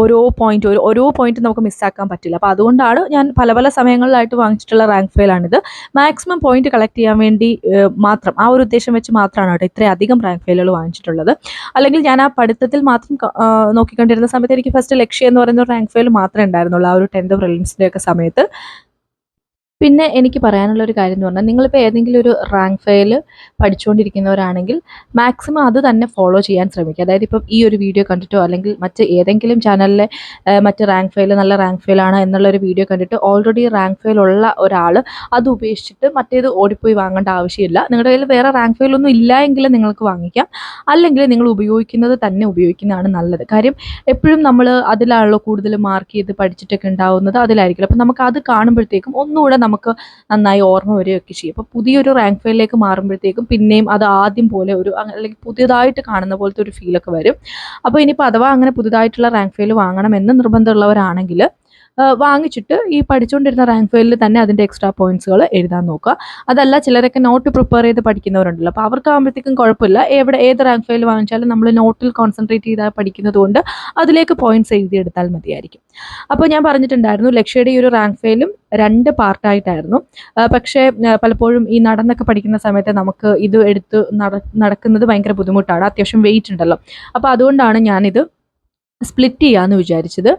ഓരോ പോയിന്റ് ഓരോ ഓരോ പോയിന്റ് നമുക്ക് മിസ്സാക്കാൻ പറ്റില്ല. അപ്പോൾ അതുകൊണ്ടാണ് ഞാൻ പല പല സമയങ്ങളിലായിട്ട് വാങ്ങിച്ചിട്ടുള്ള റാങ്ക് ഫെയിലാണിത് മാക്സിമം പോയിന്റ് കളക്ട് ചെയ്യാൻ വേണ്ടി മാത്രം ആ ഒരു ഉദ്ദേശം വെച്ച് മാത്രമാണ് കേട്ടോ ഇത്രയധികം റാങ്ക് ഫെയിലുകൾ വാങ്ങിച്ചിട്ടുള്ളത്. അല്ലെങ്കിൽ ഞാൻ ആ പഠിത്തത്തിൽ മാത്രം നോക്കിക്കൊണ്ടിരുന്ന സമയത്ത് എനിക്ക് ഫസ്റ്റ് ലക്ഷ്യം എന്ന് പറയുന്ന റാങ്ക് ഫെയിൽ മാത്രമേ ഉണ്ടായിരുന്നുള്ളൂ ആ ഒരു ടെൻത്ത് പ്രിലിംസിന്റെ സമയത്ത്. പിന്നെ എനിക്ക് പറയാനുള്ള ഒരു കാര്യം എന്ന് പറഞ്ഞാൽ നിങ്ങളിപ്പോൾ ഏതെങ്കിലും ഒരു റാങ്ക് ഫയൽ പഠിച്ചുകൊണ്ടിരിക്കുന്നവരാണെങ്കിൽ മാക്സിമം അത് തന്നെ ഫോളോ ചെയ്യാൻ ശ്രമിക്കുക. അതായത് ഇപ്പം ഈ ഒരു വീഡിയോ കണ്ടിട്ടോ അല്ലെങ്കിൽ മറ്റ് ഏതെങ്കിലും ചാനലിലെ മറ്റ് റാങ്ക് ഫയൽ നല്ല റാങ്ക് ഫയലാണ് എന്നുള്ള ഒരു വീഡിയോ കണ്ടിട്ട് ഓൾറെഡി റാങ്ക് ഫയൽ ഉള്ള ഒരാൾ അത് ഉപേക്ഷിച്ചിട്ട് മറ്റേത് ഓടിപ്പോയി വാങ്ങേണ്ട ആവശ്യമില്ല. നിങ്ങളുടെ കയ്യിൽ വേറെ റാങ്ക് ഫയൽ ഒന്നും ഇല്ല എങ്കിൽ നിങ്ങൾക്ക് വാങ്ങിക്കാം. അല്ലെങ്കിൽ നിങ്ങൾ ഉപയോഗിക്കുന്നത് തന്നെ ഉപയോഗിക്കുന്നതാണ് നല്ലത്. കാര്യം എപ്പോഴും നമ്മൾ അതിലാണല്ലോ കൂടുതൽ മാർക്ക് ചെയ്ത് പഠിച്ചിട്ടൊക്കെ ഉണ്ടാവുന്നത് അതിലായിരിക്കും അപ്പം നമുക്ക് അത് കാണുമ്പോഴത്തേക്കും ഒന്നുകൂടെ നമുക്ക് നന്നായി ഓർമ്മ വരികയൊക്കെ ചെയ്യും. അപ്പോൾ പുതിയൊരു റാങ്ക് ഫയലിലേക്ക് മാറുമ്പോഴത്തേക്കും പിന്നെയും അത് ആദ്യം പോലെ ഒരു അല്ലെങ്കിൽ പുതിയതായിട്ട് കാണുന്ന പോലത്തെ ഒരു ഫീലൊക്കെ വരും. അപ്പോൾ ഇനിയിപ്പോൾ അഥവാ അങ്ങനെ പുതുതായിട്ടുള്ള റാങ്ക് ഫയൽ വാങ്ങണമെന്ന് നിർബന്ധമുള്ളവരാണെങ്കിൽ വാങ്ങിച്ചിട്ട് ഈ പഠിച്ചുകൊണ്ടിരുന്ന റാങ്ക് ഫയലിൽ തന്നെ അതിന്റെ എക്സ്ട്രാ പോയിന്റ്സുകൾ എഴുതാൻ നോക്കുക. അതല്ല ചിലരൊക്കെ നോട്ട് പ്രിപ്പയർ ചെയ്ത് പഠിക്കുന്നവരുണ്ടല്ലോ. അപ്പോൾ അവർക്കാകുമ്പോഴത്തേക്കും കുഴപ്പമില്ല. എവിടെ ഏത് റാങ്ക് ഫയൽ വാങ്ങിച്ചാലും നമ്മൾ നോട്ടിൽ കോൺസെൻട്രേറ്റ് ചെയ്താൽ പഠിക്കുന്നത് കൊണ്ട് അതിലേക്ക് പോയിന്റ്സ് എഴുതിയെടുത്താൽ മതിയായിരിക്കും. അപ്പോൾ ഞാൻ പറഞ്ഞിട്ടുണ്ടായിരുന്നു ലക്ഷ്യയുടെ ഈ ഒരു റാങ്ക് ഫയലും രണ്ട് പാർട്ടായിട്ടായിരുന്നു പക്ഷേ പലപ്പോഴും ഈ നടന്നൊക്കെ പഠിക്കുന്ന സമയത്ത് നമുക്ക് ഇത് എടുത്ത് നടക്കുന്നത് ഭയങ്കര ബുദ്ധിമുട്ടാണ്. അത്യാവശ്യം വെയിറ്റ് ഉണ്ടല്ലോ. അപ്പോൾ അതുകൊണ്ടാണ് ഞാനിത് സ്പ്ലിറ്റ് ചെയ്യാമെന്ന് വിചാരിച്ചത്.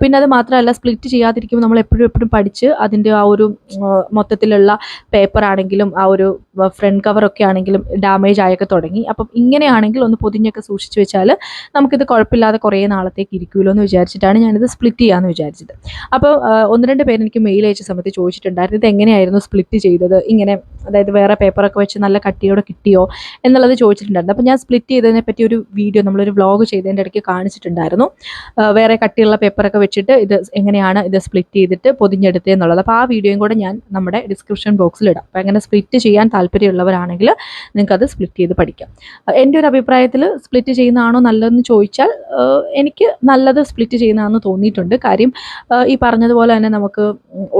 പിന്നെ അത് മാത്രമല്ല സ്പ്ലിറ്റ് ചെയ്യാതിരിക്കുമ്പോൾ നമ്മൾ എപ്പോഴും എപ്പോഴും പഠിച്ച് അതിന്റെ ആ ഒരു മൊത്തത്തിലുള്ള പേപ്പർ ആണെങ്കിലും ആ ഒരു ഫ്രണ്ട് കവറൊക്കെ ആണെങ്കിലും ഡാമേജ് ആയൊക്കെ തുടങ്ങി. അപ്പം ഇങ്ങനെയാണെങ്കിൽ ഒന്ന് പൊതിഞ്ഞൊക്കെ സൂക്ഷിച്ച് വെച്ചാൽ നമുക്കിത് കുഴപ്പമില്ലാതെ കുറേ നാളത്തേക്ക് ഇരിക്കുമല്ലോ എന്ന് വിചാരിച്ചിട്ടാണ് ഞാനിത് സ്പ്ലിറ്റ് ചെയ്യാമെന്ന് വിചാരിച്ചത്. അപ്പോൾ ഒന്ന് രണ്ട് പേര് എനിക്ക് മെയിൽ അയച്ച സമയത്ത് ചോദിച്ചിട്ടുണ്ടായിരുന്നു ഇത് എങ്ങനെയായിരുന്നു സ്പ്ലിറ്റ് ചെയ്തത്? ഇങ്ങനെ അതായത് വേറെ പേപ്പറൊക്കെ വെച്ച് നല്ല കട്ടിയോടെ കിട്ടിയോ? എന്നുള്ളത് ചോദിച്ചിട്ടുണ്ടായിരുന്നു. അപ്പോൾ ഞാൻ സ്പ്ലിറ്റ് ചെയ്തതിനെ പറ്റി ഒരു വീഡിയോ നമ്മളൊരു വ്ളോഗ് ചെയ്തതിന്റെ ഇടയ്ക്ക് കാണിച്ചിട്ടുണ്ടായിരുന്നു. വേറെ കട്ടിയുള്ള പേപ്പറൊക്കെ വെച്ചിട്ട് ഇത് എങ്ങനെയാണ് ഇത് സ്പ്ലിറ്റ് ചെയ്തിട്ട് പൊതിഞ്ഞെടുത്തത് എന്നുള്ളത്. അപ്പോൾ ആ വീഡിയോയും കൂടെ ഞാൻ നമ്മുടെ ഡിസ്ക്രിപ്ഷൻ ബോക്സിൽ ഇടാം. അപ്പോൾ അങ്ങനെ സ്പ്ലിറ്റ് ചെയ്യാൻ താല്പര്യമുള്ളവരാണെങ്കിൽ നിങ്ങൾക്കത് സ്പ്ലിറ്റ് ചെയ്ത് പഠിക്കാം. എന്റെ ഒരു അഭിപ്രായത്തിൽ സ്പ്ലിറ്റ് ചെയ്യുന്നതാണോ നല്ലതെന്ന് ചോദിച്ചാൽ എനിക്ക് നല്ലത് സ്പ്ലിറ്റ് ചെയ്യുന്നതാണെന്ന് തോന്നിയിട്ടുണ്ട്. കാര്യം ഈ പറഞ്ഞതുപോലെ തന്നെ നമുക്ക്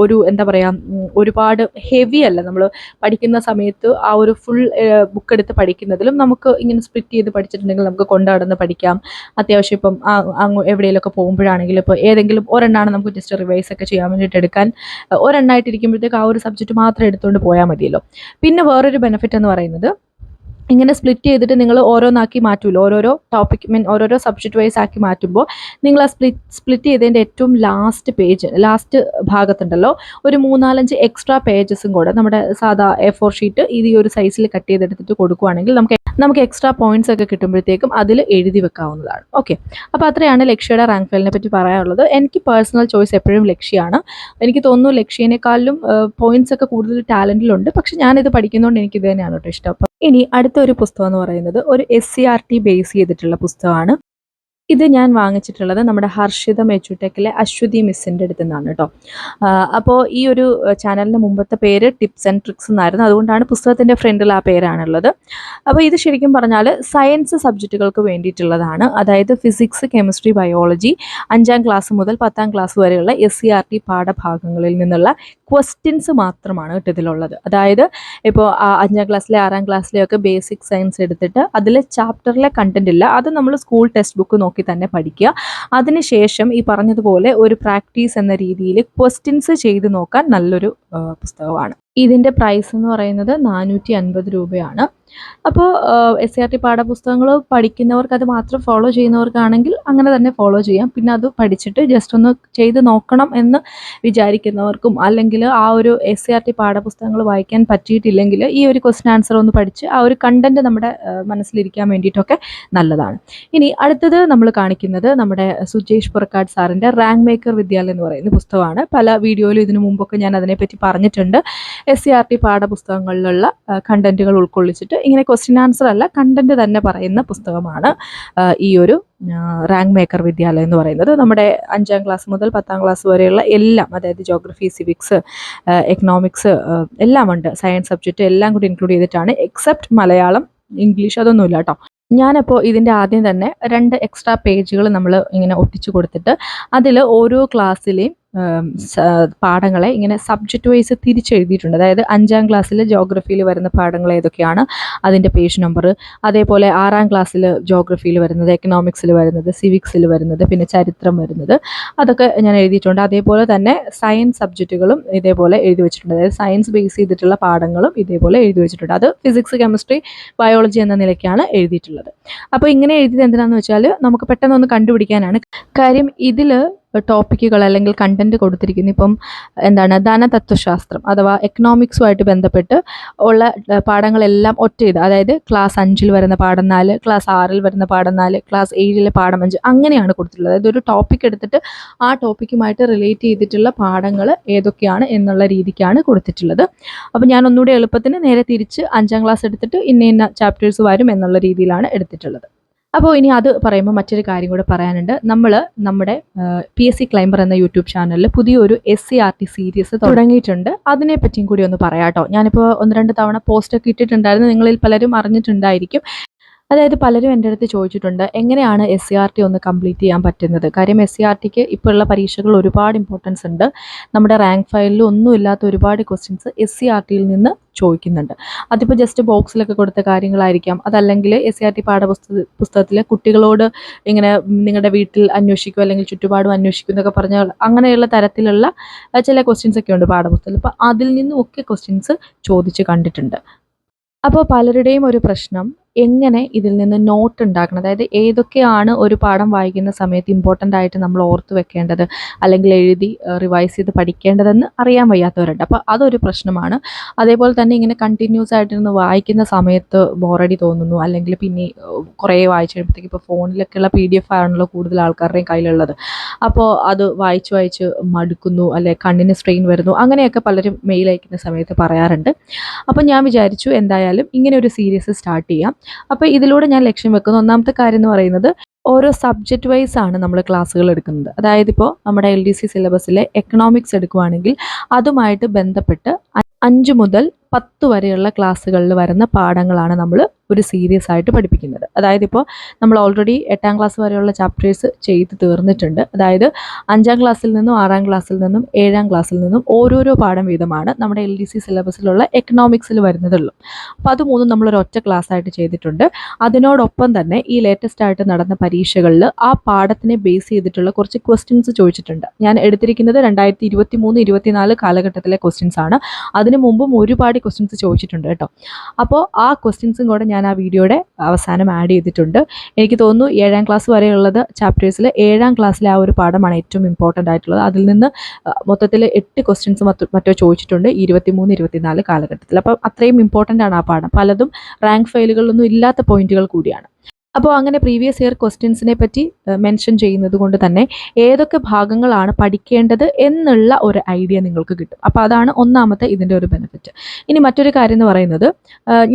ഒരു എന്താ പറയുക ഒരുപാട് ഹെവി അല്ല. നമ്മൾ പഠിക്കുന്ന സമയത്ത് ആ ഒരു ഫുൾ ബുക്ക് എടുത്ത് പഠിക്കുന്നതിലും നമുക്ക് ഇങ്ങനെ സ്പ്ലിറ്റ് ചെയ്ത് പഠിച്ചിട്ടുണ്ടെങ്കിൽ നമുക്ക് കൊണ്ടുനടന്ന് പഠിക്കാം. അത്യാവശ്യം ഇപ്പം അങ്ങ് എവിടെയെങ്കിലുമൊക്കെ പോകുമ്പോഴാണെങ്കിലും ഇപ്പോൾ ഏതെങ്കിലും ഒരെണ്ണമാണ് നമുക്ക് ജസ്റ്റ് റിവൈസ് ഒക്കെ ചെയ്യാൻ വേണ്ടിയിട്ട് എടുക്കാൻ ഒരെണ്ണമായിട്ടിരിക്കുമ്പോഴത്തേക്ക് ഒരെണ്ണമായിട്ട് ആ ഒരു സബ്ജക്റ്റ് മാത്രം എടുത്തുകൊണ്ട് പോയാൽ മതിയല്ലോ. പിന്നെ വേറൊരു ബെനിഫിറ്റ് എന്ന് പറയുന്നത്. ഇങ്ങനെ സ്പ്ലിറ്റ് ചെയ്തിട്ട് നിങ്ങൾ ഓരോന്നാക്കി മാറ്റുമല്ലോ ഓരോരോ ടോപ്പിക് മീൻ ഓരോരോ സബ്ജക്റ്റ് വൈസ് ആക്കി മാറ്റുമ്പോൾ നിങ്ങൾ ആ സ്പ്ലിറ്റ് സ്പ്ലിറ്റ് ചെയ്തതിന്റെ ഏറ്റവും ലാസ്റ്റ് പേജ് ലാസ്റ്റ് ഭാഗത്തുണ്ടല്ലോ. ഒരു മൂന്നാലഞ്ച് എക്സ്ട്രാ പേജസും കൂടെ നമ്മുടെ സാധാ എ ഫോർ ഷീറ്റ് ഈ ഒരു സൈസിൽ കട്ട് ചെയ്തെടുത്തിട്ട് കൊടുക്കുവാണെങ്കിൽ നമുക്ക് നമുക്ക് എക്സ്ട്രാ പോയിന്റ്സ് ഒക്കെ കിട്ടുമ്പോഴത്തേക്കും അതിൽ എഴുതി വെക്കാവുന്നതാണ്. ഓക്കെ അപ്പോൾ അത്രയാണ് ലക്ഷ്യയുടെ റാങ്ക് ഫയലിനെ പറ്റി പറയാനുള്ളത്. എനിക്ക് പേഴ്സണൽ ചോയ്സ് എപ്പോഴും ലക്ഷ്യമാണ് എനിക്ക് തോന്നുന്നു ലക്ഷ്യനേക്കാളും പോയിന്റ്സ് ഒക്കെ കൂടുതൽ ടാലന്റിലുണ്ട് പക്ഷെ ഞാനിത് പഠിക്കുന്നതുകൊണ്ട് എനിക്ക് ഇത് തന്നെയാണ് കേട്ടോ ഇഷ്ടം. ഇനി അടുത്ത ഒരു പുസ്തകം എന്ന് പറയുന്നത് ഒരു S C R T base ചെയ്തിട്ടുള്ള പുസ്തകമാണ്. ഇത് ഞാൻ വാങ്ങിച്ചിട്ടുള്ളത് നമ്മുടെ ഹർഷിത മെച്ചുടെക്കിലെ അശ്വതി മിസ്സിന്റെ അടുത്ത് നിന്നാണ് കേട്ടോ അപ്പോൾ ഈ ഒരു ചാനലിന്റെ മുമ്പത്തെ പേര് ടിപ്സ് ആൻഡ് ട്രിക്സ് എന്നായിരുന്നു. അതുകൊണ്ടാണ് പുസ്തകത്തിന്റെ ഫ്രണ്ടിൽ ആ പേരാണുള്ളത്. അപ്പോൾ ഇത് ശരിക്കും പറഞ്ഞാൽ സയൻസ് സബ്ജക്റ്റുകൾക്ക് വേണ്ടിയിട്ടുള്ളതാണ്. അതായത് ഫിസിക്സ് കെമിസ്ട്രി ബയോളജി അഞ്ചാം ക്ലാസ് മുതൽ പത്താം ക്ലാസ് വരെയുള്ള എസ് സി ആർ ടി പാഠഭാഗങ്ങളിൽ നിന്നുള്ള ക്വസ്റ്റ്യൻസ് മാത്രമാണ് കേട്ടോ അതായത് ഇപ്പോൾ അഞ്ചാം ക്ലാസ്സിലെ ആറാം ക്ലാസ്സിലെയൊക്കെ ബേസിക് സയൻസ് എടുത്തിട്ട് അതിലെ ചാപ്റ്ററിലെ കണ്ടന്റ് ഇല്ല. അത് നമ്മൾ സ്കൂൾ ടെക്സ്റ്റ് ബുക്ക് നോക്കി തന്നെ പഠിക്കുക. അതിനുശേഷം ഈ പറഞ്ഞതുപോലെ ഒരു പ്രാക്ടീസ് എന്ന രീതിയിൽ ക്വസ്റ്റ്യൻസ് ചെയ്ത് നോക്കാൻ നല്ലൊരു പുസ്തകമാണ്. ഇതിന്റെ പ്രൈസ് എന്ന് പറയുന്നത് നാനൂറ്റി അൻപത് രൂപയാണ് അപ്പോൾ എസ് ആർ ടി പാഠപുസ്തകങ്ങൾ പഠിക്കുന്നവർക്ക് അത് മാത്രം ഫോളോ ചെയ്യുന്നവർക്കാണെങ്കിൽ അങ്ങനെ തന്നെ ഫോളോ ചെയ്യാം. പിന്നെ അത് പഠിച്ചിട്ട് ജസ്റ്റ് ഒന്ന് ചെയ്ത് നോക്കണം എന്ന് വിചാരിക്കുന്നവർക്കും അല്ലെങ്കിൽ ആ ഒരു എസ് ആർ ടി പാഠപുസ്തകങ്ങൾ വായിക്കാൻ പറ്റിയിട്ടില്ലെങ്കിൽ ഈ ഒരു ക്വസ്റ്റൻ ആൻസർ ഒന്ന് പഠിച്ച് ആ ഒരു കണ്ടന്റ് നമ്മുടെ മനസ്സിലിരിക്കാൻ വേണ്ടിയിട്ടൊക്കെ നല്ലതാണ്. ഇനി അടുത്തത് നമ്മൾ കാണിക്കുന്നത് നമ്മുടെ സുജേഷ് പുറക്കാട് സാറിന്റെ റാങ്ക് മേക്കർ വിദ്യാലയം എന്ന് പറയുന്ന പുസ്തകമാണ്. പല വീഡിയോയിലും ഇതിനു മുമ്പൊക്കെ ഞാൻ അതിനെപ്പറ്റി പറഞ്ഞിട്ടുണ്ട്. എസ് സി ആർ ടി പാഠപുസ്തകങ്ങളിലുള്ള കണ്ടന്റുകൾ ഉൾക്കൊള്ളിച്ചിട്ട് ഇങ്ങനെ ക്വസ്റ്റ്യൻ ആൻസർ അല്ല കണ്ടന്റ് തന്നെ പറയുന്ന പുസ്തകമാണ് ഈ ഒരു റാങ്ക് മേക്കർ വിദ്യാലയം എന്ന് പറയുന്നത്. നമ്മുടെ അഞ്ചാം ക്ലാസ് മുതൽ പത്താം ക്ലാസ് വരെയുള്ള എല്ലാം അതായത് ജോഗ്രഫി സിവിക്സ് എക്കണോമിക്സ് എല്ലാം ഉണ്ട്. സയൻസ് സബ്ജക്റ്റ് എല്ലാം കൂടി ഇൻക്ലൂഡ് ചെയ്തിട്ടാണ് എക്സെപ്റ്റ് മലയാളം ഇംഗ്ലീഷ് അതൊന്നുമില്ല കേട്ടോ. ഞാനപ്പോൾ ഇതിന്റെ ആദ്യം തന്നെ രണ്ട് എക്സ്ട്രാ പേജുകൾ നമ്മൾ ഇങ്ങനെ ഒട്ടിച്ചു കൊടുത്തിട്ട് അതിൽ ഓരോ ക്ലാസ്സിലെയും പാഠങ്ങളെ ഇങ്ങനെ സബ്ജക്റ്റ് വൈസ് തിരിച്ചെഴുതിയിട്ടുണ്ട്. അതായത് അഞ്ചാം ക്ലാസ്സിൽ ജോഗ്രഫിയിൽ വരുന്ന പാഠങ്ങൾ ഏതൊക്കെയാണ്? അതിന്റെ പേജ് നമ്പർ അതേപോലെ ആറാം ക്ലാസ്സിൽ ജോഗ്രഫിയിൽ വരുന്നത് എക്കണോമിക്സിൽ വരുന്നത് സിവിക്സിൽ വരുന്നത് പിന്നെ ചരിത്രം വരുന്നത്. അതൊക്കെ ഞാൻ എഴുതിയിട്ടുണ്ട്. അതേപോലെ തന്നെ സയൻസ് സബ്ജക്റ്റുകളും ഇതേപോലെ എഴുതി വെച്ചിട്ടുണ്ട്. അതായത് സയൻസ് ബേസ് ചെയ്തിട്ടുള്ള പാഠങ്ങളും ഇതേപോലെ എഴുതി വെച്ചിട്ടുണ്ട്. അത് ഫിസിക്സ് കെമിസ്ട്രി ബയോളജി എന്ന നിലയ്ക്കാണ് എഴുതിയിട്ടുള്ളത്. അപ്പോൾ ഇങ്ങനെ എഴുതിയത് എന്തിനാന്ന് വെച്ചാൽ നമുക്ക് പെട്ടെന്ന് ഒന്ന് കണ്ടുപിടിക്കാനാണ്. കാര്യം ഇതിൽ ടോപ്പിക്കുകൾ അല്ലെങ്കിൽ കണ്ടന്റ് കൊടുത്തിരിക്കുന്നത് ഇപ്പം എന്താണ്? ധനതത്വശാസ്ത്രം അഥവാ എക്കണോമിക്സുമായിട്ട് ബന്ധപ്പെട്ട് ഉള്ള പാഠങ്ങളെല്ലാം ഒറ്റ ഇത് അതായത് ക്ലാസ് അഞ്ചിൽ വരുന്ന പാഠം നാല് ക്ലാസ് ആറിൽ വരുന്ന പാഠം നാല് ക്ലാസ് ഏഴിലെ പാഠം അഞ്ച് അങ്ങനെയാണ് കൊടുത്തിട്ടുള്ളത്. അതായത് ഒരു ടോപ്പിക് എടുത്തിട്ട് ആ ടോപ്പിക്കുമായിട്ട് റിലേറ്റ് ചെയ്തിട്ടുള്ള പാഠങ്ങൾ ഏതൊക്കെയാണ് എന്നുള്ള രീതിക്കാണ് കൊടുത്തിട്ടുള്ളത്. അപ്പോൾ ഞാൻ ഒന്നുകൂടി എളുപ്പത്തിന് നേരെ തിരിച്ച് അഞ്ചാം ക്ലാസ് എടുത്തിട്ട് ഇന്ന ഇന്ന ചാപ്റ്റേഴ്സ് വരും എന്നുള്ള രീതിയിലാണ് എടുത്തിട്ടുള്ളത്. അപ്പോൾ ഇനി അത് പറയുമ്പോൾ മറ്റൊരു കാര്യം കൂടെ പറയാനുണ്ട്. നമ്മൾ നമ്മുടെ പി എസ് സി ക്ലൈംബർ എന്ന യൂട്യൂബ് ചാനലിൽ പുതിയൊരു S C R T series തുടങ്ങിയിട്ടുണ്ട്. അതിനെ പറ്റിയും കൂടി ഒന്ന് പറയാം കേട്ടോ ഞാനിപ്പോൾ ഒന്ന് രണ്ട് തവണ പോസ്റ്റൊക്കെ ഇട്ടിട്ടുണ്ടായിരുന്നു. നിങ്ങളിൽ പലരും അറിഞ്ഞിട്ടുണ്ടായിരിക്കും. അതായത് പലരും എന്റെ അടുത്ത് ചോദിച്ചിട്ടുണ്ട് എങ്ങനെയാണ് എസ് സി ആർ ടി ഒന്ന് കംപ്ലീറ്റ് ചെയ്യാൻ പറ്റുന്നത്? കാര്യം എസ് സി ആർ ടിക്ക് ഇപ്പോൾ ഉള്ള പരീക്ഷകൾ ഒരുപാട് ഇമ്പോർട്ടൻസ് ഉണ്ട്. നമ്മുടെ റാങ്ക് ഫയലിൽ ഒന്നും ഇല്ലാത്ത ഒരുപാട് ക്വസ്റ്റ്യൻസ് എസ് സി ആർ ടിയിൽ നിന്ന് ചോദിക്കുന്നുണ്ട്. അതിപ്പോൾ ജസ്റ്റ് ബോക്സിലൊക്കെ കൊടുത്ത കാര്യങ്ങളായിരിക്കാം. അതല്ലെങ്കിൽ എസ് സി ആർ ടി പാഠപുസ്തക കുട്ടികളോട് ഇങ്ങനെ നിങ്ങളുടെ വീട്ടിൽ അന്വേഷിക്കുക അല്ലെങ്കിൽ ചുറ്റുപാടും അന്വേഷിക്കും എന്നൊക്കെ പറഞ്ഞ അങ്ങനെയുള്ള തരത്തിലുള്ള ചില ക്വസ്റ്റ്യൻസ് ഒക്കെ ഉണ്ട് പാഠപുസ്തകത്തിൽ അപ്പോൾ അതിൽ നിന്നും ഒക്കെ ക്വസ്റ്റ്യൻസ് ചോദിച്ച് കണ്ടിട്ടുണ്ട്. അപ്പോൾ പലരുടെയും ഒരു പ്രശ്നം എങ്ങനെ ഇതിൽ നിന്ന് നോട്ട് ഉണ്ടാക്കണം? അതായത് ഏതൊക്കെയാണ് ഒരു പാഠം വായിക്കുന്ന സമയത്ത് ഇമ്പോർട്ടന്റ് ആയിട്ട് നമ്മൾ ഓർത്ത് വെക്കേണ്ടത്? അല്ലെങ്കിൽ എഴുതി റിവൈസ് ചെയ്ത് പഠിക്കേണ്ടതെന്ന് അറിയാൻ വയ്യാത്തവരുണ്ട്. അപ്പോൾ അതൊരു പ്രശ്നമാണ്. അതേപോലെ തന്നെ ഇങ്ങനെ കണ്ടിന്യൂസ് ആയിട്ടിരുന്ന് വായിക്കുന്ന സമയത്ത് ബോറടി തോന്നുന്നു. അല്ലെങ്കിൽ പിന്നെ കുറേ വായിച്ചു കഴിയുമ്പോഴത്തേക്ക് ഇപ്പോൾ ഫോണിലൊക്കെയുള്ള പി ഡി എഫ് ആണല്ലോ കൂടുതൽ ആൾക്കാരുടെയും കയ്യിലുള്ളത്. അപ്പോൾ അത് വായിച്ച് വായിച്ച് മടുക്കുന്നു. അല്ലെ കണ്ണിന് സ്ട്രെയിൻ വരുന്നു. അങ്ങനെയൊക്കെ പലരും മെയിൽ അയക്കുന്ന സമയത്ത് പറയാറുണ്ട്. അപ്പോൾ ഞാൻ വിചാരിച്ചു എന്തായാലും ഇങ്ങനെ ഒരു സീരീസ് സ്റ്റാർട്ട് ചെയ്യാം. അപ്പോൾ ഇതിലൂടെ ഞാൻ ലക്ഷ്യം വെക്കുന്ന. ഒന്നാമത്തെ കാര്യം എന്ന് പറയുന്നത് ഓരോ സബ്ജക്റ്റ് വൈസ് ആണ് നമ്മൾ ക്ലാസ്സുകൾ എടുക്കുന്നത്. അതായത് ഇപ്പോൾ നമ്മുടെ എൽ ഡി സി സിലബസിലെ എക്കണോമിക്സ് എടുക്കുവാണെങ്കിൽ അതുമായിട്ട് ബന്ധപ്പെട്ട് അഞ്ചു മുതൽ പത്ത് വരെയുള്ള ക്ലാസ്സുകളിൽ വരുന്ന പാഠങ്ങളാണ് നമ്മൾ ഒരു സീരിയസ് ആയിട്ട് പഠിപ്പിക്കുന്നത്. അതായത് ഇപ്പോൾ നമ്മൾ ഓൾറെഡി എട്ടാം ക്ലാസ് വരെയുള്ള ചാപ്റ്റേഴ്സ് ചെയ്ത് തീർന്നിട്ടുണ്ട്. അതായത് അഞ്ചാം ക്ലാസ്സിൽ നിന്നും ആറാം ക്ലാസ്സിൽ നിന്നും ഏഴാം ക്ലാസ്സിൽ നിന്നും ഓരോരോ പാഠം വീതമാണ് നമ്മുടെ എൽ ഡി സി സിലബസിലുള്ള എക്കണോമിക്സിൽ വരുന്നതുള്ളൂ. അപ്പോൾ അത് മൂന്നും നമ്മളൊരു ഒറ്റ ക്ലാസ് ആയിട്ട് ചെയ്തിട്ടുണ്ട്. അതിനോടൊപ്പം തന്നെ ഈ ലേറ്റസ്റ്റ് ആയിട്ട് നടന്ന പരീക്ഷകളിൽ ആ പാഠത്തിനെ ബേസ് ചെയ്തിട്ടുള്ള കുറച്ച് ക്വസ്റ്റ്യൻസ് ചോദിച്ചിട്ടുണ്ട്. ഞാൻ എടുത്തിരിക്കുന്നത് രണ്ടായിരത്തി ഇരുപത്തി മൂന്ന് ഇരുപത്തിനാല് കാലഘട്ടത്തിലെ ക്വസ്റ്റ്യൻസ് ആണ്. അതിനു മുമ്പും ഒരുപാട് ഒരുപാട് ക്വസ്റ്റ്യൻസ് ചോദിച്ചിട്ടുണ്ട് കേട്ടോ. അപ്പോൾ ആ ക്വസ്റ്റ്യൻസും കൂടെ ഞാൻ ആ വീഡിയോയുടെ അവസാനം ആഡ് ചെയ്തിട്ടുണ്ട്. എനിക്ക് തോന്നുന്നു ഏഴാം ക്ലാസ് വരെയുള്ളത് ചാപ്റ്റേഴ്സിൽ ഏഴാം ക്ലാസ്സിലെ ആ ഒരു പാഠമാണ് ഏറ്റവും ഇമ്പോർട്ടന്റ് ആയിട്ടുള്ളത്. അതിൽ നിന്ന് മൊത്തത്തിൽ എട്ട് ക്വസ്റ്റ്യൻസ് മറ്റോ ചോദിച്ചിട്ടുണ്ട് ഇരുപത്തിമൂന്ന് ഇരുപത്തിനാല് കാലഘട്ടത്തിൽ. അപ്പോൾ അത്രയും ഇമ്പോർട്ടന്റ് ആണ് ആ പാഠം. പലതും റാങ്ക് ഫയലുകളിലൊന്നും ഇല്ലാത്ത പോയിന്റുകൾ കൂടിയാണ്. അപ്പോൾ അങ്ങനെ പ്രീവിയസ് ഇയർ ക്വസ്റ്റ്യൻസിനെ പറ്റി മെൻഷൻ ചെയ്യുന്നത് കൊണ്ട് തന്നെ ഏതൊക്കെ ഭാഗങ്ങളാണ് പഠിക്കേണ്ടത് എന്നുള്ള ഒരു ഐഡിയ നിങ്ങൾക്ക് കിട്ടും. അപ്പോൾ അതാണ് ഒന്നാമത്തെ ഇതിന്റെ ഒരു ബെനിഫിറ്റ് ഇനി മറ്റൊരു കാര്യം എന്ന് പറയുന്നത്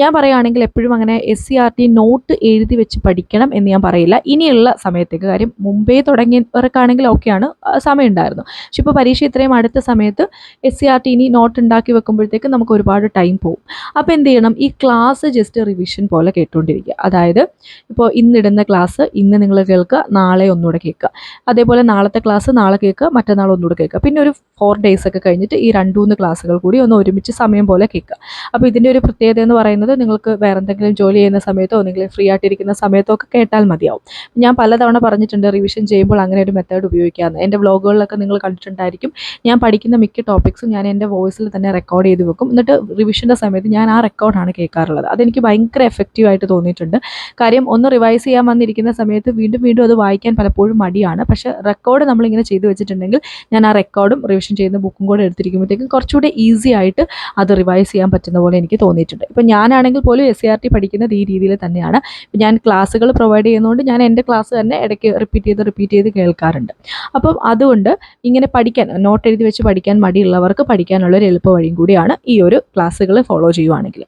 ഞാൻ പറയുകയാണെങ്കിൽ എപ്പോഴും അങ്ങനെ S C R T note എഴുതി വെച്ച് പഠിക്കണം എന്ന് ഞാൻ പറയില്ല. ഇനിയുള്ള സമയത്തേക്ക് കാര്യം മുമ്പേ തുടങ്ങിയവർക്കാണെങ്കിൽ ഓക്കെയാണ് സമയം ഉണ്ടായിരുന്നു പക്ഷെ ഇപ്പോൾ പരീക്ഷ ഇത്രയും അടുത്ത സമയത്ത് എസ് സി ആർ ടി ഇനി നോട്ട് ഉണ്ടാക്കി വെക്കുമ്പോഴത്തേക്ക് നമുക്ക് ഒരുപാട് ടൈം പോകും അപ്പോൾ എന്ത് ചെയ്യണം? ഈ ക്ലാസ് ജസ്റ്റ് റിവിഷൻ പോലെ കേട്ടുകൊണ്ടിരിക്കുക. അതായത് ഇപ്പോൾ ഇന്നിടുന്ന ക്ലാസ് ഇന്ന് നിങ്ങൾ കേൾക്കുക നാളെ ഒന്നുകൂടെ കേൾക്കുക. അതേപോലെ നാളത്തെ ക്ലാസ് നാളെ കേൾക്കുക മറ്റന്നാൾ ഒന്നുകൂടെ കേൾക്കുക. പിന്നെ ഒരു ഫോർ ഡേയ്സ് ഒക്കെ കഴിഞ്ഞിട്ട് ഈ രണ്ട് മൂന്ന് ക്ലാസ്സുകൾ കൂടി ഒന്ന് ഒരുമിച്ച് സമയം പോലെ കേൾക്കുക. അപ്പോൾ ഇതിന്റെ ഒരു പ്രത്യേകത എന്ന് പറയുന്നത് നിങ്ങൾക്ക് വേറെ എന്തെങ്കിലും ജോലി ചെയ്യുന്ന സമയത്തോ നിങ്ങൾ ഫ്രീ ആയിട്ടിരിക്കുന്ന സമയത്തോ ഒക്കെ കേട്ടാൽ മതിയാവും. ഞാൻ പലതവണ പറഞ്ഞിട്ടുണ്ട് റിവിഷൻ ചെയ്യുമ്പോൾ അങ്ങനെ ഒരു മെത്തേഡ് ഉപയോഗിക്കാമെന്ന് എന്റെ വ്ളോഗുകളിലൊക്കെ നിങ്ങൾ കണ്ടിട്ടുണ്ടായിരിക്കും. ഞാൻ പഠിക്കുന്ന മിക്ക ടോപ്പിക്സും ഞാൻ എന്റെ വോയിസിൽ തന്നെ റെക്കോർഡ് ചെയ്ത് വെക്കും. എന്നിട്ട് റിവിഷന്റെ സമയത്ത് ഞാൻ ആ റെക്കോർഡാണ് കേൾക്കാറുള്ളത്. അതെനിക്ക് ഭയങ്കര എഫക്റ്റീവ് ആയിട്ട് തോന്നിയിട്ടുണ്ട്. കാര്യം ഒന്ന് റിവൈസ് ചെയ്യാൻ വന്നിരിക്കുന്ന സമയത്ത് വീണ്ടും വീണ്ടും അത് വായിക്കാൻ പലപ്പോഴും മടിയാണ്. പക്ഷെ റെക്കോർഡ് നമ്മളിങ്ങനെ ചെയ്തു വെച്ചിട്ടുണ്ടെങ്കിൽ ഞാൻ ആ റെക്കോർഡും റിവിഷൻ ചെയ്യുന്ന ബുക്കും കൂടെ എടുത്തിരിക്കുമ്പോഴത്തേക്കും കുറച്ചുകൂടെ ഈസി ആയിട്ട് അത് റിവൈസ് ചെയ്യാൻ പറ്റുന്ന പോലെ എനിക്ക് തോന്നിയിട്ടുണ്ട്. ഇപ്പം ഞാനാണെങ്കിൽ പോലും എസ് സി ആർ ടി പഠിക്കുന്നത് ഈ രീതിയിൽ തന്നെയാണ്. ഞാൻ ക്ലാസ്സുകൾ പ്രൊവൈഡ് ചെയ്യുന്നതുകൊണ്ട് ഞാൻ എന്റെ ക്ലാസ് തന്നെ ഇടയ്ക്ക് റിപ്പീറ്റ് ചെയ്ത് റിപ്പീറ്റ് ചെയ്ത് കേൾക്കാറുണ്ട്. അപ്പം അതുകൊണ്ട് ഇങ്ങനെ പഠിക്കാൻ നോട്ട് എഴുതി വെച്ച് പഠിക്കാൻ മടിയുള്ളവർക്ക് പഠിക്കാനുള്ള ഒരു എളുപ്പ വഴിയും കൂടിയാണ് ഈ ഒരു ക്ലാസ്സുകൾ ഫോളോ ചെയ്യുവാണെങ്കിൽ.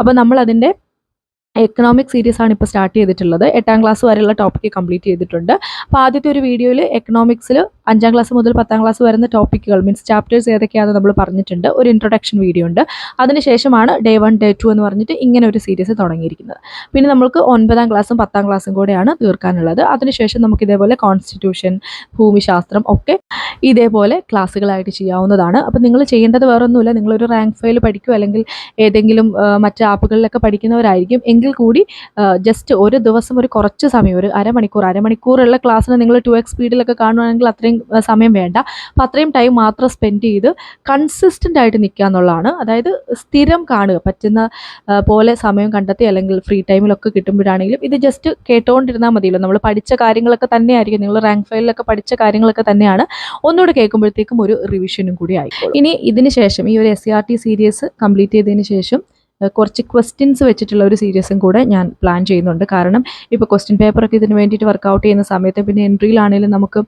അപ്പോൾ നമ്മൾ അതിന്റെ എക്കണോമിക് സീരീസ് ആണ് ഇപ്പോൾ സ്റ്റാർട്ട് ചെയ്തിട്ടുള്ളത്. എട്ടാം ക്ലാസ് വരെയുള്ള ടോപ്പിക്ക് കംപ്ലീറ്റ് ചെയ്തിട്ടുണ്ട്. അപ്പോൾ ആദ്യത്തെ ഒരു വീഡിയോയിൽ എക്കണോമിക്സിൽ അഞ്ചാം ക്ലാസ് മുതൽ പത്താം ക്ലാസ് വരുന്ന ടോപ്പിക്കുകൾ മീൻസ് ചാപ്റ്റേഴ്സ് ഏതൊക്കെയാണെന്ന് നമ്മൾ പറഞ്ഞിട്ടുണ്ട്. ഒരു ഇൻട്രൊഡക്ഷൻ വീഡിയോ ഉണ്ട്. അതിനുശേഷമാണ് ഡേ വൺ ഡേ ടു എന്ന് പറഞ്ഞിട്ട് ഇങ്ങനെ ഒരു സീരീസ് തുടങ്ങിയിരിക്കുന്നത്. പിന്നെ നമുക്ക് ഒൻപതാം ക്ലാസ്സും പത്താം ക്ലാസ്സും കൂടെയാണ് തീർക്കാനുള്ളത്. അതിനുശേഷം നമുക്ക് ഇതേപോലെ കോൺസ്റ്റിറ്റ്യൂഷൻ ഭൂമിശാസ്ത്രം ഒക്കെ ഇതേപോലെ ക്ലാസ്സുകളായിട്ട് ചെയ്യാവുന്നതാണ്. അപ്പോൾ നിങ്ങൾ ചെയ്യേണ്ടത് വേറൊന്നുമില്ല. നിങ്ങളൊരു റാങ്ക് ഫയൽ പഠിക്കുക അല്ലെങ്കിൽ ഏതെങ്കിലും മറ്റ് ആപ്പുകളിലൊക്കെ പഠിക്കുന്നവരായിരിക്കും. എങ്കിൽ കൂടി ജസ്റ്റ് ഒരു ദിവസം ഒരു കുറച്ച് സമയം ഒരു അരമണിക്കൂർ അരമണിക്കൂറുള്ള ക്ലാസ്സിന് നിങ്ങൾ ടു എക്സ് സ്പീഡിലൊക്കെ കാണുവാണെങ്കിൽ അത്രയും സമയം വേണ്ട. അപ്പോൾ അത്രയും ടൈം മാത്രം സ്പെൻഡ് ചെയ്ത് കൺസിസ്റ്റന്റ് ആയിട്ട് നിൽക്കുക എന്നുള്ളതാണ്. അതായത് സ്ഥിരം കാണുക പറ്റുന്ന പോലെ സമയം കണ്ടെത്തി അല്ലെങ്കിൽ ഫ്രീ ടൈമിലൊക്കെ കിട്ടുമ്പോഴാണെങ്കിലും ഇത് ജസ്റ്റ് കേട്ടുകൊണ്ടിരുന്നാൽ മതിയല്ലോ. നമ്മൾ പഠിച്ച കാര്യങ്ങളൊക്കെ തന്നെയായിരിക്കും. നിങ്ങൾ റാങ്ക് ഫയലിലൊക്കെ പഠിച്ച കാര്യങ്ങളൊക്കെ തന്നെയാണ്. ഒന്നുകൂടെ കേൾക്കുമ്പോഴത്തേക്കും ഒരു റിവിഷനും കൂടി ആയി ഇനി ഇതിന് ശേഷം ഈ ഒരു S C R T series complete ചെയ്തതിന് ശേഷം കുറച്ച് ക്വസ്റ്റ്യൻസ് വെച്ചിട്ടുള്ള ഒരു സീരീസും കൂടെ ഞാൻ പ്ലാൻ ചെയ്യുന്നുണ്ട്. കാരണം ഇപ്പോൾ ക്വസ്റ്റ്യൻ പേപ്പറൊക്കെ ഇതിന് വേണ്ടിയിട്ട് വർക്കൗട്ട് ചെയ്യുന്ന സമയത്ത് പിന്നെ എൻട്രിയിലാണെങ്കിലും നമുക്ക്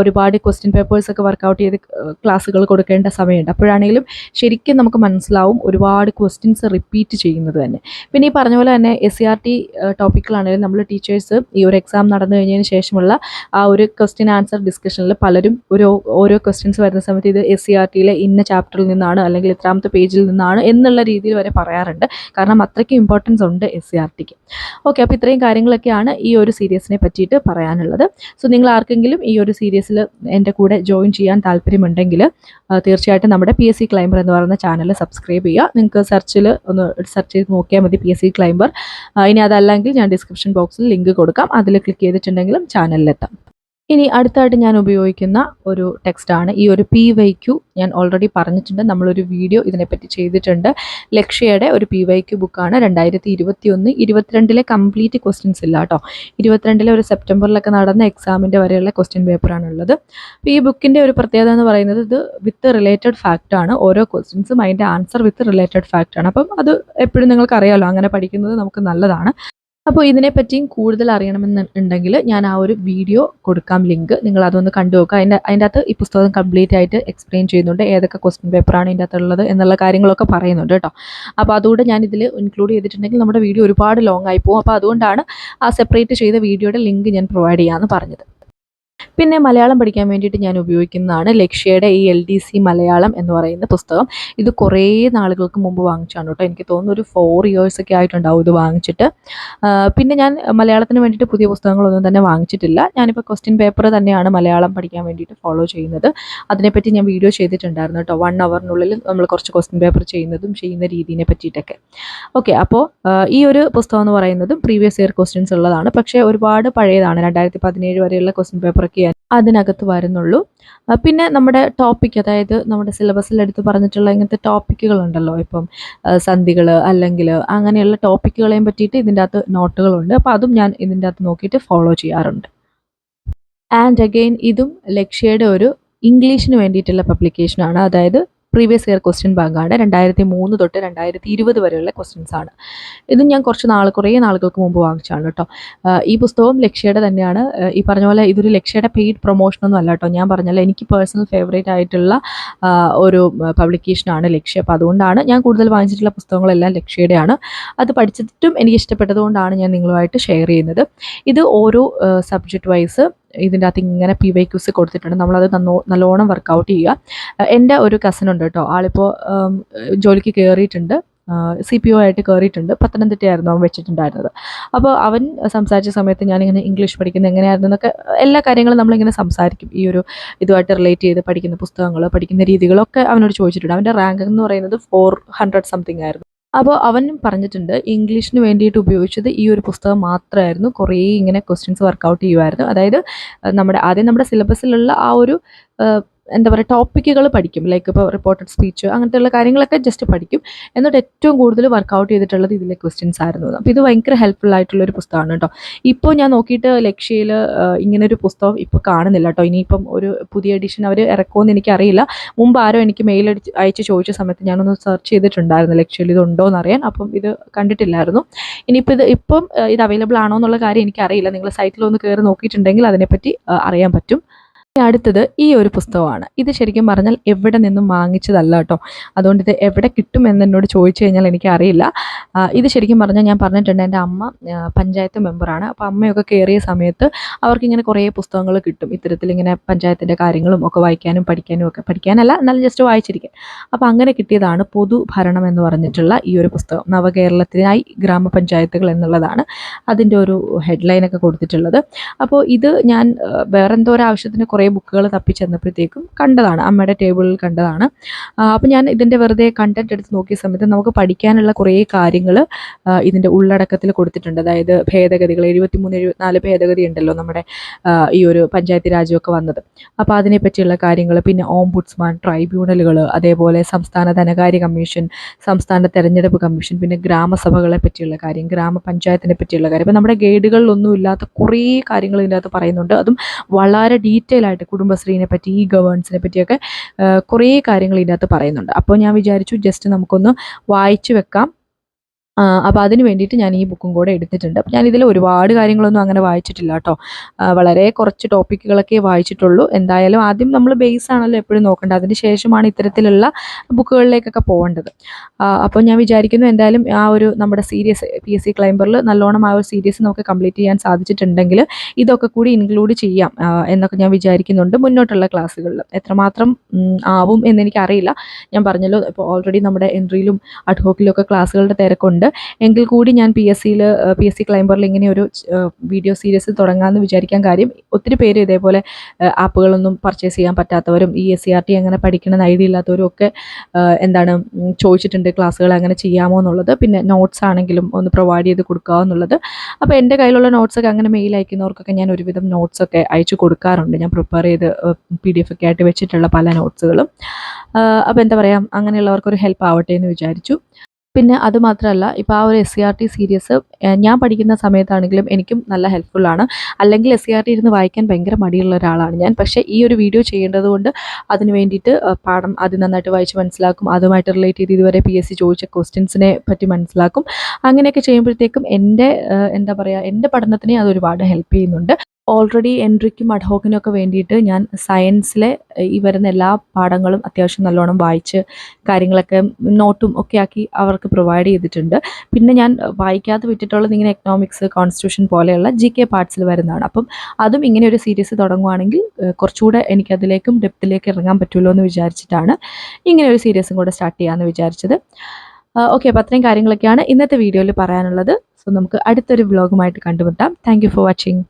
ഒരുപാട് ക്വസ്റ്റ്യൻ പേപ്പേഴ്സൊക്കെ വർക്കൗട്ട് ചെയ്ത് ക്ലാസ്സുകൾ കൊടുക്കേണ്ട സമയമുണ്ട്. അപ്പോഴാണെങ്കിലും ശരിക്കും നമുക്ക് മനസ്സിലാവും ഒരുപാട് ക്വസ്റ്റ്യൻസ് റിപ്പീറ്റ് ചെയ്യുന്നത് തന്നെ. പിന്നെ ഈ പറഞ്ഞ പോലെ തന്നെ എസ് സി ആർ ടി ടോപ്പിക്കിലാണെങ്കിലും നമ്മൾ ടീച്ചേഴ്സ് ഈ ഒരു എക്സാം നടന്നു കഴിഞ്ഞതിന് ശേഷമുള്ള ആ ഒരു ക്വസ്റ്റ്യൻ ആൻസർ ഡിസ്കഷനിൽ പലരും ഒരു ഓരോ ക്വസ്റ്റ്യൻസ് വരുന്ന സമയത്ത് ഇത് എസ് സി ആർ ടിയിലെ ഇന്ന ചാപ്റ്ററിൽ നിന്നാണ് അല്ലെങ്കിൽ ഇത്രാമത്തെ പേജിൽ നിന്നാണ് എന്നുള്ള രീതിയിൽ വരെ പറയാറുണ്ട്. കാരണം അത്രയ്ക്ക് ഇമ്പോർട്ടൻസ് ഉണ്ട് എസ് സി ആർ ടിക്ക് ഓക്കെ അപ്പോൾ ഇത്രയും കാര്യങ്ങളൊക്കെയാണ് ഈ ഒരു സീരീസിനെ പറ്റിയിട്ട് പറയാനുള്ളത്. സോ നിങ്ങൾ ആർക്കെങ്കിലും ഈ ഒരു സീരീസിൽ എന്റെ കൂടെ ജോയിൻ ചെയ്യാൻ താല്പര്യമുണ്ടെങ്കിൽ തീർച്ചയായിട്ടും നമ്മുടെ പി എസ് സി ക്ലൈംബർ എന്ന് പറയുന്ന ചാനൽ സബ്സ്ക്രൈബ് ചെയ്യുക. നിങ്ങൾക്ക് സെർച്ചിൽ ഒന്ന് സെർച്ച് ചെയ്ത് നോക്കിയാൽ മതി പി എസ് സി ക്ലൈംബർ ഇനി അതല്ലെങ്കിൽ ഞാൻ ഡിസ്ക്രിപ്ഷൻ ബോക്സിൽ ലിങ്ക് കൊടുക്കാം. അതിൽ ക്ലിക്ക് ചെയ്തിട്ടുണ്ടെങ്കിലും ചാനലിലെത്താം ഇനി അടുത്തായിട്ട് ഞാൻ ഉപയോഗിക്കുന്ന ഒരു ടെക്സ്റ്റാണ്. ഈ ഒരു പി വൈ ക്യു ഞാൻ ഓൾറെഡി പറഞ്ഞിട്ടുണ്ട്. നമ്മളൊരു വീഡിയോ ഇതിനെപ്പറ്റി ചെയ്തിട്ടുണ്ട്. ലക്ഷ്യയുടെ ഒരു പി വൈ ക്യു ബുക്കാണ് രണ്ടായിരത്തി ഇരുപത്തി ഒന്ന് ഇരുപത്തിരണ്ടിലെ കംപ്ലീറ്റ് ക്വസ്റ്റ്യൻസ് ഇല്ല കേട്ടോ ഇരുപത്തിരണ്ടിലെ ഒരു സെപ്റ്റംബറിലൊക്കെ നടന്ന എക്സാമിന്റെ വരെയുള്ള ക്വസ്റ്റ്യൻ പേപ്പറാണുള്ളത് അപ്പോൾ ഈ ബുക്കിന്റെ ഒരു പ്രത്യേകത എന്ന് പറയുന്നത് ഇത് വിത്ത് റിലേറ്റഡ് ഫാക്റ്റ് ആണ്. ഓരോ ക്വസ്റ്റ്യൻസും അതിന്റെ ആൻസർ വിത്ത് റിലേറ്റഡ് ഫാക്റ്റ് ആണ്. അപ്പം അത് എപ്പോഴും നിങ്ങൾക്ക് അറിയാമല്ലോ അങ്ങനെ പഠിക്കുന്നത് നമുക്ക് നല്ലതാണ്. അപ്പോൾ ഇതിനെപ്പറ്റിയും കൂടുതൽ അറിയണമെന്ന് ഉണ്ടെങ്കിൽ ഞാൻ ആ ഒരു വീഡിയോ കൊടുക്കാം ലിങ്ക്. നിങ്ങൾ അതൊന്ന് കണ്ടു നോക്കുക. അതിന്റെ അതിന്റെ അകത്ത് ഈ പുസ്തകം കംപ്ലീറ്റ് ആയിട്ട് എക്സ്പ്ലെയിൻ ചെയ്യുന്നുണ്ട്. ഏതൊക്കെ ക്വസ്റ്റ്യൻ പേപ്പറാണ് ഇതിന്റെ അകത്തുള്ളത് എന്നുള്ള കാര്യങ്ങളൊക്കെ പറയുന്നുണ്ട് കേട്ടോ. അപ്പോൾ അതുകൊണ്ട് ഞാൻ ഇതിൽ ഇൻക്ലൂഡ് ചെയ്തിട്ടുണ്ടെങ്കിൽ നമ്മുടെ വീഡിയോ ഒരുപാട് ലോങ് ആയി പോകും. അപ്പോൾ അതുകൊണ്ടാണ് ആ സെപ്പറേറ്റ് ചെയ്ത വീഡിയോയുടെ ലിങ്ക് ഞാൻ പ്രൊവൈഡ് ചെയ്യാമെന്ന് പറഞ്ഞത്. പിന്നെ മലയാളം പഠിക്കാൻ വേണ്ടിയിട്ട് ഞാൻ ഉപയോഗിക്കുന്നതാണ് ലക്ഷ്യയുടെ ഈ എൽ ഡി സി മലയാളം എന്ന് പറയുന്ന പുസ്തകം. ഇത് കുറേ നാളുകൾക്ക് മുമ്പ് വാങ്ങിച്ചാണ് കേട്ടോ. എനിക്ക് തോന്നുന്നു ഒരു ഫോർ ഇയേഴ്സ് ഒക്കെ ആയിട്ടുണ്ടാവും ഇത് വാങ്ങിച്ചിട്ട്. പിന്നെ ഞാൻ മലയാളത്തിന് വേണ്ടിയിട്ട് പുതിയ പുസ്തകങ്ങളൊന്നും തന്നെ വാങ്ങിച്ചിട്ടില്ല. ഞാനിപ്പോൾ ക്വസ്റ്റ്യൻ പേപ്പർ തന്നെയാണ് മലയാളം പഠിക്കാൻ വേണ്ടിയിട്ട് ഫോളോ ചെയ്യുന്നത്. അതിനെപ്പറ്റി ഞാൻ വീഡിയോ ചെയ്തിട്ടുണ്ടായിരുന്നു കേട്ടോ. വൺ അവറിനുള്ളിൽ നമ്മൾ കുറച്ച് ക്വസ്റ്റ്യൻ പേപ്പർ ചെയ്യുന്നതും ചെയ്യുന്ന രീതിയെ പറ്റിയിട്ടൊക്കെ. ഓക്കെ അപ്പോൾ ഈ ഒരു പുസ്തകം എന്ന് പറയുന്നതും പ്രീവിയസ് ഇയർ ക്വസ്റ്റ്യൻസ് ഉള്ളതാണ്. പക്ഷേ ഒരുപാട് പഴയതാണ്. രണ്ടായിരത്തി പതിനേഴ് വരെയുള്ള ക്വസ്റ്റ്യൻ പേപ്പറൊക്കെ അതിനകത്ത് വരുന്നുള്ളൂ. പിന്നെ നമ്മുടെ ടോപ്പിക് അതായത് നമ്മുടെ സിലബസിൽ എടുത്ത് പറഞ്ഞിട്ടുള്ള ഇങ്ങനത്തെ ടോപ്പിക്കുകളുണ്ടല്ലോ ഇപ്പം സന്ധികൾ അല്ലെങ്കിൽ അങ്ങനെയുള്ള ടോപ്പിക്കുകളെയും പറ്റിയിട്ട് ഇതിന്റെ അകത്ത് നോട്ടുകളുണ്ട് അപ്പോൾ അതും ഞാൻ ഇതിന്റെ അകത്ത് നോക്കിയിട്ട് ഫോളോ ചെയ്യാറുണ്ട്. ആൻഡ് അഗെയിൻ ഇതും ലക്ഷ്യയുടെ ഒരു ഇംഗ്ലീഷിന് വേണ്ടിയിട്ടുള്ള പബ്ലിക്കേഷനാണ് അതായത് പ്രീവിയസ് ഇയർ ക്വസ്റ്റ്യൻ ബാങ്കാണ് രണ്ടായിരത്തി മൂന്ന് തൊട്ട് രണ്ടായിരത്തി ഇരുപത് വരെയുള്ള ക്വസ്റ്റ്യൻസ് ആണ്. ഇത് ഞാൻ കുറച്ച് നാൾ കുറേ നാളുകൾക്ക് മുമ്പ് വാങ്ങിച്ചാണ് കേട്ടോ. ഈ പുസ്തകം ലക്ഷ്യയുടെ തന്നെയാണ്. ഈ പറഞ്ഞ പോലെ ഇതൊരു ലക്ഷ്യയുടെ പെയ്ഡ് പ്രൊമോഷനൊന്നും അല്ല കേട്ടോ. ഞാൻ പറഞ്ഞല്ലോ എനിക്ക് പേഴ്സണൽ ഫേവറേറ്റ് ആയിട്ടുള്ള ഒരു പബ്ലിക്കേഷനാണ് ലക്ഷ്യ. അപ്പോൾ അതുകൊണ്ടാണ് ഞാൻ കൂടുതൽ വാങ്ങിച്ചിട്ടുള്ള പുസ്തകങ്ങളെല്ലാം ലക്ഷ്യയുടെയാണ്. അത് പഠിച്ചിട്ടും എനിക്ക് ഇഷ്ടപ്പെട്ടതുകൊണ്ടാണ് ഞാൻ നിങ്ങളുമായിട്ട് ഷെയർ ചെയ്യുന്നത്. ഇത് ഓരോ സബ്ജക്റ്റ് വൈസ് ഇതിന്റെ അകത്ത് ഇങ്ങനെ പി വൈ ക്യൂസ് കൊടുത്തിട്ടുണ്ട്. നമ്മളത് നന്നോ നല്ലോണം വർക്കൗട്ട് ചെയ്യുക. എന്റെ ഒരു കസിൻ ഉണ്ട് കേട്ടോ. ആളിപ്പോൾ ജോലിക്ക് കയറിയിട്ടുണ്ട് സി പി ഒ ആയിട്ട് കയറിയിട്ടുണ്ട് പത്തനംതിട്ടയായിരുന്നു അവൻ വെച്ചിട്ടുണ്ടായിരുന്നത്. അപ്പോൾ അവൻ സംസാരിച്ച സമയത്ത് ഞാനിങ്ങനെ ഇംഗ്ലീഷ് പഠിക്കുന്നത് എങ്ങനെയായിരുന്നു എന്നൊക്കെ എല്ലാ കാര്യങ്ങളും നമ്മളിങ്ങനെ സംസാരിക്കും. ഈ ഒരു ഇതുമായിട്ട് റിലേറ്റ് ചെയ്ത് പഠിക്കുന്ന പുസ്തകങ്ങൾ പഠിക്കുന്ന രീതികളൊക്കെ അവനോട് ചോദിച്ചിട്ടുണ്ട്. അവന്റെ റാങ്ക് എന്ന് പറയുന്നത് ഫോർ ഹൺഡ്രഡ് സംതിങ് ആയിരുന്നു. അപ്പോൾ അവനും പറഞ്ഞിട്ടുണ്ട് ഇംഗ്ലീഷിന് വേണ്ടിയിട്ട് ഉപയോഗിച്ചത് ഈ ഒരു പുസ്തകം മാത്രമായിരുന്നു. കുറേ ഇങ്ങനെ ക്വസ്റ്റ്യൻസ് വർക്കൗട്ട് ചെയ്യുമായിരുന്നു. അതായത് നമ്മുടെ ആദ്യം നമ്മുടെ സിലബസിലുള്ള ആ ഒരു എന്താ പറയുക ടോപ്പിക്കുകൾ പഠിക്കും. ലൈക്ക് ഇപ്പോൾ റിപ്പോർട്ടഡ് സ്പീച്ച് അങ്ങനത്തെയുള്ള കാര്യങ്ങളൊക്കെ ജസ്റ്റ് പഠിക്കും. എന്നിട്ട് ഏറ്റവും കൂടുതൽ വർക്കൗട്ട് ചെയ്തിട്ടുള്ളത് ഇതിലെ ക്വസ്റ്റ്യൻസ് ആയിരുന്നു. അപ്പോൾ ഇത് ഭയങ്കര ഹെൽപ്ഫുൾ ആയിട്ടുള്ള ഒരു പുസ്തകമാണ് കേട്ടോ. ഇപ്പോൾ ഞാൻ നോക്കിയിട്ട് ലക്ഷ്യയിൽ ഇങ്ങനൊരു പുസ്തകം ഇപ്പോൾ കാണുന്നില്ല കേട്ടോ. ഇനിയിപ്പം ഒരു പുതിയ എഡിഷൻ അവർ ഇറക്കുമെന്ന് എനിക്കറിയില്ല. മുമ്പ് ആരോ എനിക്ക് മെയിൽ അടിച്ച് അയച്ച് ചോദിച്ച സമയത്ത് ഞാനൊന്ന് സെർച്ച് ചെയ്തിട്ടുണ്ടായിരുന്നു ലക്ഷ്യയിൽ ഇതുണ്ടോ എന്നറിയാൻ അപ്പം ഇത് കണ്ടിട്ടില്ലായിരുന്നു. ഇനിയിപ്പോൾ ഇത് ഇപ്പം ഇത് അവൈലബിൾ ആണോ എന്നുള്ള കാര്യം എനിക്കറിയില്ല. നിങ്ങൾ സൈറ്റിൽ ഒന്ന് കയറി നോക്കിയിട്ടുണ്ടെങ്കിൽ അതിനെപ്പറ്റി അറിയാൻ പറ്റും. അടുത്തത് ഈ ഒരു പുസ്തകമാണ്. ഇത് ശരിക്കും പറഞ്ഞാൽ എവിടെ നിന്നും വാങ്ങിച്ചതല്ല കേട്ടോ. അതുകൊണ്ട് ഇത് എവിടെ കിട്ടുമെന്ന് എന്നോട് ചോദിച്ചു കഴിഞ്ഞാൽ എനിക്കറിയില്ല. ഇത് ശരിക്കും പറഞ്ഞാൽ ഞാൻ പറഞ്ഞിട്ടുണ്ട് എന്റെ അമ്മ പഞ്ചായത്ത് മെമ്പറാണ്. അപ്പോൾ അമ്മയൊക്കെ കയറിയ സമയത്ത് അവർക്കിങ്ങനെ കുറേ പുസ്തകങ്ങൾ കിട്ടും. ഇത്തരത്തിലിങ്ങനെ പഞ്ചായത്തിന്റെ കാര്യങ്ങളും ഒക്കെ വായിക്കാനും പഠിക്കാനും ഒക്കെ പഠിക്കാനല്ല എന്നാലും ജസ്റ്റ് വായിച്ചിരിക്കാൻ അപ്പോൾ അങ്ങനെ കിട്ടിയതാണ് പൊതുഭരണം എന്ന് പറഞ്ഞിട്ടുള്ള ഈ ഒരു പുസ്തകം. നവകേരളത്തിനായി ഗ്രാമപഞ്ചായത്തുകൾ എന്നുള്ളതാണ് അതിന്റെ ഒരു ഹെഡ്ലൈനൊക്കെ കൊടുത്തിട്ടുള്ളത്. അപ്പോൾ ഇത് ഞാൻ വേറെന്തോ വേറെ ഒരു ആവശ്യത്തിന് കുറേ ബുക്കുകൾ തപ്പി ചെന്നപ്പോഴത്തേക്കും കണ്ടതാണ് അമ്മയുടെ ടേബിളിൽ കണ്ടതാണ്. അപ്പോൾ ഞാൻ ഇതിന്റെ വെറുതെ കണ്ടന്റ് എടുത്ത് നോക്കിയ സമയത്ത് നമുക്ക് പഠിക്കാനുള്ള കുറേ കാര്യങ്ങൾ ഇതിന്റെ ഉള്ളടക്കത്തിൽ കൊടുത്തിട്ടുണ്ട്. അതായത് ഭേദഗതികൾ എഴുപത്തിമൂന്ന് എഴുപത്തിനാല് ഭേദഗതി ഉണ്ടല്ലോ നമ്മുടെ ഈ ഒരു പഞ്ചായത്ത് രാജ്യമൊക്കെ വന്നത്. അപ്പോൾ അതിനെപ്പറ്റിയുള്ള കാര്യങ്ങൾ പിന്നെ ഓംബുഡ്സ്മാൻ ട്രൈബ്യൂണലുകൾ അതേപോലെ സംസ്ഥാന ധനകാര്യ കമ്മീഷൻ സംസ്ഥാന തെരഞ്ഞെടുപ്പ് കമ്മീഷൻ പിന്നെ ഗ്രാമസഭകളെ പറ്റിയുള്ള കാര്യം ഗ്രാമപഞ്ചായത്തിനെ പറ്റിയുള്ള കാര്യം. ഇപ്പം നമ്മുടെ ഗൈഡുകളിലൊന്നും ഇല്ലാത്ത കുറേ കാര്യങ്ങൾ ഇതിനകത്ത് പറയുന്നുണ്ട്. അതും വളരെ ഡീറ്റെയിൽ കുടുംബശ്രീനെ പറ്റി ഈ ഗവേൺസിനെ പറ്റിയൊക്കെ കുറേ കാര്യങ്ങൾ ഇതിനകത്ത് പറയുന്നുണ്ട്. അപ്പോൾ ഞാൻ വിചാരിച്ചു ജസ്റ്റ് നമുക്കൊന്ന് വായിച്ചു വെക്കാം. അപ്പോൾ അതിന് വേണ്ടിയിട്ട് ഞാൻ ഈ ബുക്കും കൂടെ എടുത്തിട്ടുണ്ട്. അപ്പോൾ ഞാൻ ഇതിൽ ഒരുപാട് കാര്യങ്ങളൊന്നും അങ്ങനെ വായിച്ചിട്ടില്ല കേട്ടോ. വളരെ കുറച്ച് ടോപ്പിക്കുകളൊക്കെ വായിച്ചിട്ടുള്ളൂ. എന്തായാലും ആദ്യം നമ്മൾ ബേസ് ആണല്ലോ എപ്പോഴും നോക്കേണ്ടത്. അതിന് ശേഷമാണ് ഇത്തരത്തിലുള്ള ബുക്കുകളിലേക്കൊക്കെ പോകേണ്ടത്. അപ്പോൾ ഞാൻ വിചാരിക്കുന്നു എന്തായാലും ആ ഒരു നമ്മുടെ സീരിയസ് പി എസ് സി നല്ലോണം ആ ഒരു സീരീസ് നമുക്ക് കംപ്ലീറ്റ് ചെയ്യാൻ സാധിച്ചിട്ടുണ്ടെങ്കിൽ ഇതൊക്കെ കൂടി ഇൻക്ലൂഡ് ചെയ്യാം എന്നൊക്കെ ഞാൻ വിചാരിക്കുന്നുണ്ട് മുന്നോട്ടുള്ള ക്ലാസ്സുകളിൽ എത്രമാത്രം ആവും എന്നെനിക്കറിയില്ല ഞാൻ പറഞ്ഞല്ലോ ഇപ്പോൾ ഓൾറെഡി നമ്മുടെ എൻട്രിയിലും അഡ്ഹോക്കിലും ഒക്കെ ക്ലാസ്സുകളുടെ തിരക്കുണ്ട്. എങ്കിൽ കൂടി ഞാൻ പി എസ് സിയിൽ പി എസ് സി ക്ലൈംബറിൽ ഇങ്ങനെ ഒരു വീഡിയോ സീരീസ് തുടങ്ങാമെന്ന് വിചാരിക്കാൻ കാര്യം ഒത്തിരി പേര് ഇതേപോലെ ആപ്പുകളൊന്നും പർച്ചേസ് ചെയ്യാൻ പറ്റാത്തവരും ഈ എസ് സി ആർ ടി അങ്ങനെ പഠിക്കണമെന്ന് ഐഡിയ ഇല്ലാത്തവരും ഒക്കെ എന്താണ് ചോദിച്ചിട്ടുണ്ട് ക്ലാസ്സുകൾ അങ്ങനെ ചെയ്യാമോ എന്നുള്ളത്. പിന്നെ നോട്ട്സ് ആണെങ്കിലും ഒന്ന് പ്രൊവൈഡ് ചെയ്ത് കൊടുക്കുക എന്നുള്ളത്. അപ്പോൾ എന്റെ കയ്യിലുള്ള നോട്ട്സൊക്കെ അങ്ങനെ മെയിൽ അയക്കുന്നവർക്കൊക്കെ ഞാൻ ഒരുവിധം നോട്ട്സൊക്കെ അയച്ചു കൊടുക്കാറുണ്ട്. ഞാൻ പ്രിപ്പയർ ചെയ്ത് പി ഡി എഫ് ഒക്കെ ആയിട്ട് വെച്ചിട്ടുള്ള പല നോട്ട്സുകളും അപ്പോൾ എന്താ പറയുക അങ്ങനെയുള്ളവർക്കൊരു ഹെൽപ്പ് ആവട്ടെ എന്ന് വിചാരിച്ചു. പിന്നെ അത് മാത്രമല്ല ഇപ്പോൾ ആ ഒരു S C R T series ഞാൻ പഠിക്കുന്ന സമയത്താണെങ്കിലും എനിക്കും നല്ല ഹെൽപ്ഫുള്ളാണ് അല്ലെങ്കിൽ എസ് സി ആർ ടി ഇരുന്ന് വായിക്കാൻ ഭയങ്കര മടിയുള്ള ഒരാളാണ് ഞാൻ. പക്ഷേ ഈ ഒരു വീഡിയോ ചെയ്യേണ്ടത് കൊണ്ട് അതിന് വേണ്ടിയിട്ട് പാഠം അത് നന്നായിട്ട് വായിച്ച് മനസ്സിലാക്കും. അതുമായിട്ട് റിലേറ്റ് ചെയ്ത് ഇതുവരെ പി എസ് സി ചോദിച്ച ക്വസ്റ്റ്യൻസിനെ പറ്റി മനസ്സിലാക്കും. അങ്ങനെയൊക്കെ ചെയ്യുമ്പോഴത്തേക്കും എന്റെ എന്താ പറയുക എന്റെ പഠനത്തിനെ അത് ഒരുപാട് ഹെൽപ്പ് ചെയ്യുന്നുണ്ട്. ഓൾറെഡി എൻട്രിക്കും അഡ്ഹോക്കിനും ഒക്കെ വേണ്ടിയിട്ട് ഞാൻ സയൻസിലെ ഈ വരുന്ന എല്ലാ പാഠങ്ങളും അത്യാവശ്യം നല്ലോണം വായിച്ച് കാര്യങ്ങളൊക്കെ നോട്ടും ഒക്കെ ആക്കി അവർക്ക് പ്രൊവൈഡ് ചെയ്തിട്ടുണ്ട്. പിന്നെ ഞാൻ വായിക്കാതെ വിട്ടിട്ടുള്ളത് ഇങ്ങനെ എക്കണോമിക്സ് കോൺസ്റ്റിറ്റ്യൂഷൻ പോലെയുള്ള ജി കെ പാർട്സിൽ വരുന്നതാണ്. അപ്പം അതും ഇങ്ങനെ ഒരു സീരീസ് തുടങ്ങുവാണെങ്കിൽ കുറച്ചുകൂടെ എനിക്കതിലേക്കും ഡെപ്തിലേക്ക് ഇറങ്ങാൻ പറ്റുമല്ലോ എന്ന് വിചാരിച്ചിട്ടാണ് ഇങ്ങനെ ഒരു സീരീസും കൂടെ സ്റ്റാർട്ട് ചെയ്യാമെന്ന് വിചാരിച്ചത്. ഓക്കെ അപ്പോൾ അത്രയും കാര്യങ്ങളൊക്കെയാണ് ഇന്നത്തെ വീഡിയോയിൽ പറയാനുള്ളത്. സോ നമുക്ക് അടുത്തൊരു വ്ലോഗുമായിട്ട് കണ്ടുമുട്ടാം. Thank for watching